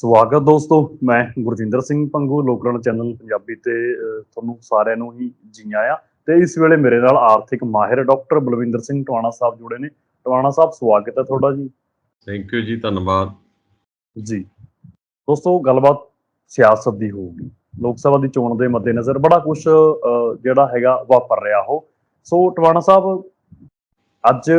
ਸਵਾਗਤ ਦੋਸਤੋ ਮੈਂ ਗੁਰਜਿੰਦਰ ਸਿੰਘ ਪੰਗੂ ਲੋਕਰਨ ਚੈਨਲ ਪੰਜਾਬੀ ਤੇ ਤੁਹਾਨੂੰ ਸਾਰਿਆਂ ਨੂੰ ਹੀ ਜੀ ਆਇਆਂ। ਤੇ ਇਸ ਵੇਲੇ ਮੇਰੇ ਨਾਲ ਆਰਥਿਕ ਮਾਹਿਰ ਡਾਕਟਰ ਬਲਵਿੰਦਰ ਸਿੰਘ ਟਵਾਣਾ ਸਾਹਿਬ ਜੁੜੇ ਨੇ। ਟਵਾਣਾ ਸਾਹਿਬ ਸਵਾਗਤ ਹੈ ਤੁਹਾਡਾ ਜੀ। ਥੈਂਕ ਯੂ ਜੀ ਧੰਨਵਾਦ। ਜੀ। ਦੋਸਤੋ ਗੱਲਬਾਤ ਸਿਆਸਤ ਦੀ ਹੋਊਗੀ। ਲੋਕ ਸਭਾ ਦੀ ਚੋਣ ਦੇ ਮੱਦੇਨਜ਼ਰ ਬੜਾ ਕੁਝ ਜਿਹੜਾ ਹੈਗਾ ਵਾਪਰ ਰਿਹਾ ਹੋ ਸੋ ਟਵਾਣਾ ਸਾਹਿਬ ਅੱਜ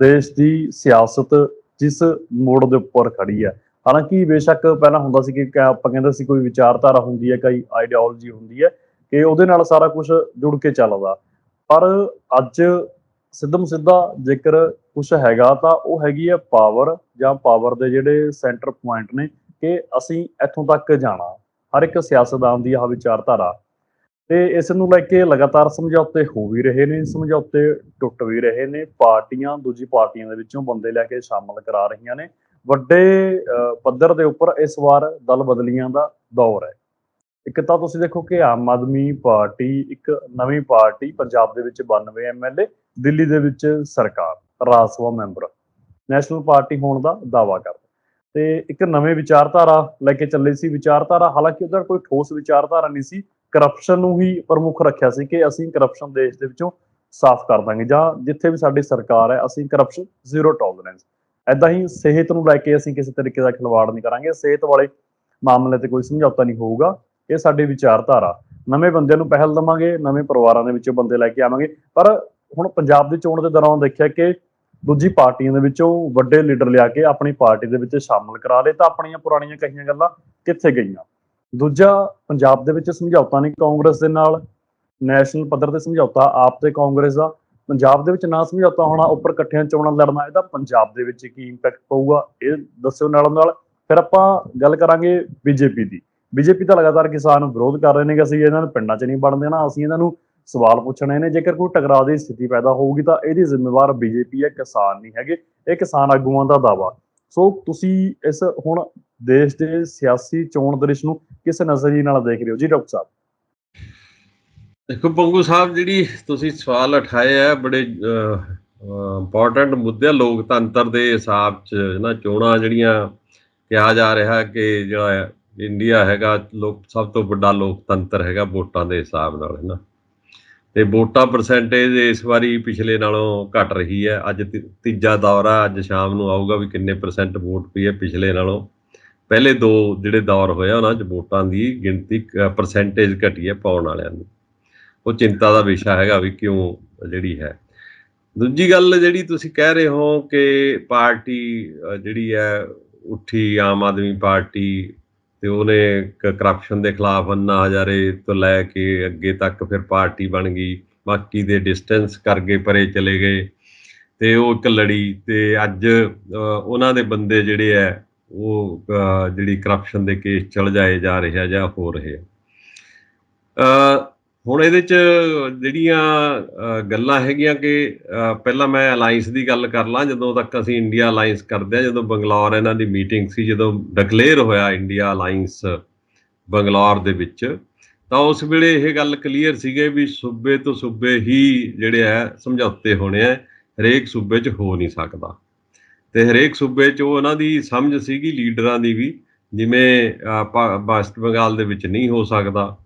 ਦੇਸ਼ ਦੀ ਸਿਆਸਤ ਜਿਸ ਮੋੜ ਦੇ ਉੱਪਰ ਖੜੀ ਹੈ ਹਾਲਾਂਕਿ ਬੇਸ਼ੱਕ ਪਹਿਲਾਂ ਹੁੰਦਾ ਸੀ ਕਿ ਕਿਆ ਆਪਾਂ ਕਹਿੰਦੇ ਸੀ ਕੋਈ ਵਿਚਾਰਧਾਰਾ ਹੁੰਦੀ ਹੈ, ਕੋਈ ਆਈਡੀਓਲੋਜੀ ਹੁੰਦੀ ਹੈ ਕਿ ਉਹਦੇ ਨਾਲ ਸਾਰਾ ਕੁਝ ਜੁੜ ਕੇ ਚੱਲਦਾ। ਪਰ ਅੱਜ ਸਿੱਧਮ ਸਿੱਧਾ ਜੇਕਰ ਕੁਝ ਹੈਗਾ ਤਾਂ ਉਹ ਹੈਗੀ ਹੈ ਪਾਵਰ ਜਾਂ ਪਾਵਰ ਦੇ ਜਿਹੜੇ ਸੈਂਟਰ ਪੁਆਇੰਟ ਨੇ ਕਿ ਅਸੀਂ ਇੱਥੋਂ ਤੱਕ ਜਾਣਾ, ਹਰ ਇੱਕ ਸਿਆਸਤਦਾਨ ਦੀ ਆਹ ਵਿਚਾਰਧਾਰਾ। ਤੇ ਇਸ ਨੂੰ ਲੈ ਕੇ ਲਗਾਤਾਰ ਸਮਝੌਤੇ ਹੋ ਵੀ ਰਹੇ ਨੇ, ਸਮਝੌਤੇ ਟੁੱਟ ਵੀ ਰਹੇ ਨੇ, ਪਾਰਟੀਆਂ, ਦੂਜੀ ਪਾਰਟੀਆਂ ਦੇ ਵਿੱਚੋਂ ਬੰਦੇ ਲੈ ਕੇ ਸ਼ਾਮਲ ਕਰਾ ਰਹੀਆਂ ਨੇ। ਵੱਡੇ ਪੱਧਰ ਦੇ ਉੱਪਰ ਇਸ ਵਾਰ ਦਲ ਬਦਲੀਆਂ ਦਾ ਦੌਰ ਹੈ। ਇੱਕ ਤਾਂ ਤੁਸੀਂ ਦੇਖੋ ਕਿ ਆਮ ਆਦਮੀ ਪਾਰਟੀ, ਇੱਕ ਨਵੀਂ ਪਾਰਟੀ, ਪੰਜਾਬ ਦੇ ਵਿੱਚ 92 ਐਮਐਲਏ ਦਿੱਲੀ ਦੇ ਵਿੱਚ ਸਰਕਾਰ Raj Sabha member, national party ਹੋਣ ਦਾ ਦਾਅਵਾ ਕਰਦਾ। ਤੇ ਇੱਕ ਨਵੇਂ ਵਿਚਾਰਧਾਰਾ ਲੈ ਕੇ ਚੱਲੇ ਸੀ ਵਿਚਾਰਧਾਰਾ, ਹਾਲਾਂਕਿ ਉਹਦਾ ਕੋਈ ਠੋਸ ਵਿਚਾਰਧਾਰਾ ਨਹੀਂ ਸੀ ਕਰਪਸ਼ਨ ਨੂੰ ਹੀ ਪ੍ਰਮੁੱਖ ਰੱਖਿਆ ਸੀ ਕਿ ਅਸੀਂ ਕਰਪਸ਼ਨ ਦੇਸ਼ ਦੇ ਵਿੱਚੋਂ ਸਾਫ਼ ਕਰ ਦਾਂਗੇ ਜਾਂ ਜਿੱਥੇ ਵੀ ਸਾਡੀ ਸਰਕਾਰ ਹੈ, ਅਸੀਂ ਕਰਪਸ਼ਨ ਜ਼ੀਰੋ ਟੋਲਰੈਂਸ ਐਦਾਂ ਹੀ ਸਿਹਤ ਨੂੰ ਲੈ ਕੇ ਅਸੀਂ ਕਿਸੇ ਤਰੀਕੇ ਦਾ ਖਿਲਵਾੜ ਨਹੀਂ ਕਰਾਂਗੇ, ਸਿਹਤ ਵਾਲੇ ਮਾਮਲੇ ਤੇ ਕੋਈ ਸਮਝੌਤਾ ਨਹੀਂ ਹੋਊਗਾ, ਇਹ ਸਾਡੀ ਵਿਚਾਰਧਾਰਾ। ਨਵੇਂ ਬੰਦਿਆਂ ਨੂੰ ਪਹਿਲ ਦਵਾਂਗੇ, ਨਵੇਂ ਪਰਿਵਾਰਾਂ ਦੇ ਵਿੱਚੋਂ ਬੰਦੇ ਲੈ ਕੇ ਆਵਾਂਗੇ। ਪਰ ਹੁਣ ਪੰਜਾਬ ਦੀ ਚੋਣ ਦੇ ਦੌਰਾਨ ਦੇਖਿਆ ਕਿ ਦੂਜੀ ਪਾਰਟੀਆਂ ਦੇ ਵਿੱਚੋਂ ਵੱਡੇ ਲੀਡਰ ਲਿਆ ਕੇ ਆਪਣੀ ਪਾਰਟੀ ਦੇ ਵਿੱਚ ਸ਼ਾਮਲ ਕਰਾ ਲਏ ਤਾਂ ਆਪਣੀਆਂ ਪੁਰਾਣੀਆਂ ਕਹੀਆਂ ਗੱਲਾਂ ਕਿੱਥੇ ਗਈਆਂ? ਦੂਜਾ, ਪੰਜਾਬ ਦੇ ਵਿੱਚ ਸਮਝੌਤਾ ਨਹੀਂ ਕਾਂਗਰਸ ਦੇ ਨਾਲ, ਨੈਸ਼ਨਲ ਪੱਧਰ ਤੇ ਸਮਝੌਤਾ ਆਪ ਤੇ ਕਾਂਗਰਸ ਦਾ। ਪੰਜਾਬ ਦੇ ਵਿੱਚ ਨਾ ਸਮਝੌਤਾ ਹੋਣਾ ਉੱਪਰ ਇਕੱਠਿਆਂ ਚੋਣਾਂ ਲੜਨਾ, ਇਹਦਾ ਪੰਜਾਬ ਦੇ ਵਿੱਚ ਕੀ ਇੰਪੈਕਟ ਪਊਗਾ, ਇਹ ਦੱਸਿਓ ਨਾਲ ਨਾਲ। ਫਿਰ ਆਪਾਂ ਗੱਲ ਕਰਾਂਗੇ ਬੀਜੇਪੀ ਦੀ। ਬੀਜੇਪੀ ਤਾਂ ਲਗਾਤਾਰ ਕਿਸਾਨ ਵਿਰੋਧ ਕਰ ਰਹੇ ਨੇ ਕਿ ਅਸੀਂ ਇਹਨਾਂ ਨੂੰ ਪਿੰਡਾਂ 'ਚ ਨਹੀਂ ਵੜਨ ਦੇਣਾ, ਅਸੀਂ ਇਹਨਾਂ ਨੂੰ ਸਵਾਲ ਪੁੱਛਣੇ ਨੇ। ਜੇਕਰ ਕੋਈ ਟਕਰਾਅ ਦੀ ਸਥਿਤੀ ਪੈਦਾ ਹੋਊਗੀ, ਤਾਂ ਇਹਦੀ ਜ਼ਿੰਮੇਵਾਰ ਬੀਜੇਪੀ ਹੈ, ਕਿਸਾਨ ਨਹੀਂ ਹੈਗੇ, ਇਹ ਕਿਸਾਨ ਆਗੂਆਂ ਦਾ ਦਾਵਾ ਸੋ ਤੁਸੀਂ ਇਸ ਹੁਣ ਦੇਸ਼ ਦੇ ਸਿਆਸੀ ਚੋਣ ਦ੍ਰਿਸ਼ ਨੂੰ ਕਿਸ ਨਜ਼ਰੀਏ ਨਾਲ ਦੇਖ ਰਹੇ ਹੋ? ਜੀ, ਡਾਕਟਰ ਸਾਹਿਬ। ਦੇਖੋ ਪੰਗੂ ਸਾਹਿਬ, ਜਿਹੜੀ ਤੁਸੀਂ ਸਵਾਲ ਉਠਾਏ ਆ, ਬੜੇ ਇੰਪੋਰਟੈਂਟ ਮੁੱਦੇ ਲੋਕਤੰਤਰ ਦੇ ਹਿਸਾਬ 'ਚ ਨਾ, ਚੋਣਾਂ ਜਿਹੜੀਆਂ ਕਿਹਾ ਜਾ ਰਿਹਾ ਕਿ ਜਿਹੜਾ ਇੰਡੀਆ ਹੈਗਾ, ਲੋਕ, ਸਭ ਤੋਂ ਵੱਡਾ ਲੋਕਤੰਤਰ ਹੈਗਾ ਵੋਟਾਂ ਦੇ ਹਿਸਾਬ ਨਾਲ, ਹੈ ਨਾ। ਤੇ ਵੋਟਾਂ ਪਰਸੈਂਟੇਜ ਇਸ ਵਾਰੀ ਪਿਛਲੇ ਨਾਲੋਂ ਘਟ ਰਹੀ ਹੈ। ਅੱਜ ਤੀ- ਤੀਜਾ ਦੌਰ ਆ, ਅੱਜ ਸ਼ਾਮ ਨੂੰ ਆਊਗਾ ਵੀ ਕਿੰਨੇ ਪਰਸੈਂਟ ਵੋਟ ਪਈ ਹੈ ਪਿਛਲੇ ਨਾਲੋਂ। ਪਹਿਲੇ ਦੋ ਜਿਹੜੇ ਦੌਰ ਹੋਇਆ ਉਹਨਾਂ 'ਚ ਵੋਟਾਂ ਦੀ ਗਿਣਤੀ ਪਰਸੈਂਟੇਜ ਘਟੀ ਹੈ ਪਾਉਣ ਵਾਲਿਆਂ ਦੀ। ਉਹ ਚਿੰਤਾ ਦਾ ਵਿਸ਼ਾ ਹੈਗਾ ਵੀ ਕਿਉਂ ਜਿਹੜੀ ਹੈ। ਦੂਜੀ ਗੱਲ ਜਿਹੜੀ ਤੁਸੀਂ ਕਹਿ ਰਹੇ ਹੋ ਕਿ ਪਾਰਟੀ ਜਿਹੜੀ ਹੈ, ਉੱਠੀ ਆਮ ਆਦਮੀ ਪਾਰਟੀ ਤੇ ਉਹਨੇ ਕਰਪਸ਼ਨ ਦੇ ਖਿਲਾਫ ਅੰਨਾ ਹਜ਼ਾਰੇ ਤੋਂ ਲੈ ਕੇ ਅੱਗੇ ਤੱਕ ਫਿਰ ਪਾਰਟੀ ਬਣ ਗਈ। ਬਾਕੀ ਦੇ ਡਿਸਟੈਂਸ ਕਰਕੇ ਪਰੇ ਚਲੇ ਗਏ। ਤੇ ਉਹ ਇੱਕ ਲੜੀ ਤੇ ਅੱਜ ਉਹਨਾਂ ਦੇ ਬੰਦੇ ਜਿਹੜੇ ਹੈ, ਉਹ ਜਿਹੜੀ ਕਰਪਸ਼ਨ ਦੇ ਕੇਸ ਚਲ ਜਾਏ, ਜਾ ਰਹੇ ਆ ਜਾਂ ਹੋ ਰਹੇ। ਆ ਹੁਣ ਇਹਦੇ ਚ ਜਿਹੜੀਆਂ ਗੱਲਾਂ ਹੈਗੀਆਂ ਕਿ ਪਹਿਲਾਂ ਮੈਂ ਅਲਾਈਅੰਸ ਦੀ ਗੱਲ ਕਰ ਲਾਂ, ਜਦੋਂ ਤੱਕ ਅਸੀਂ ਇੰਡੀਆ ਅਲਾਈਅੰਸ ਕਰਦੇ ਆ, ਜਦੋਂ ਬੰਗਲੌਰ ਇਹਨਾਂ ਦੀ ਮੀਟਿੰਗ ਸੀ, ਜਦੋਂ ਡਿਕਲੇਅਰ ਹੋਇਆ ਇੰਡੀਆ ਅਲਾਈਅੰਸ ਬੰਗਲੌਰ ਦੇ ਵਿੱਚ, ਤਾਂ ਉਸ ਵੇਲੇ ਇਹ ਗੱਲ ਕਲੀਅਰ ਸੀਗੇ ਵੀ ਸੂਬੇ ਤੋਂ ਸੂਬੇ ਹੀ ਜਿਹੜੇ ਆ, ਸਮਝੌਤੇ ਹੋਣੇ ਆ, ਹਰੇਕ ਸੂਬੇ 'ਚ ਹੋ ਨਹੀਂ ਸਕਦਾ। ਤੇ ਹਰੇਕ ਸੂਬੇ 'ਚ ਉਹ ਉਹਨਾਂ ਦੀ ਸਮਝ ਸੀਗੀ, ਲੀਡਰਾਂ ਦੀ ਵੀ, ਜਿਵੇਂ ਵੈਸਟ ਬੰਗਾਲ ਦੇ ਵਿੱਚ ਨਹੀਂ ਹੋ ਸਕਦਾ।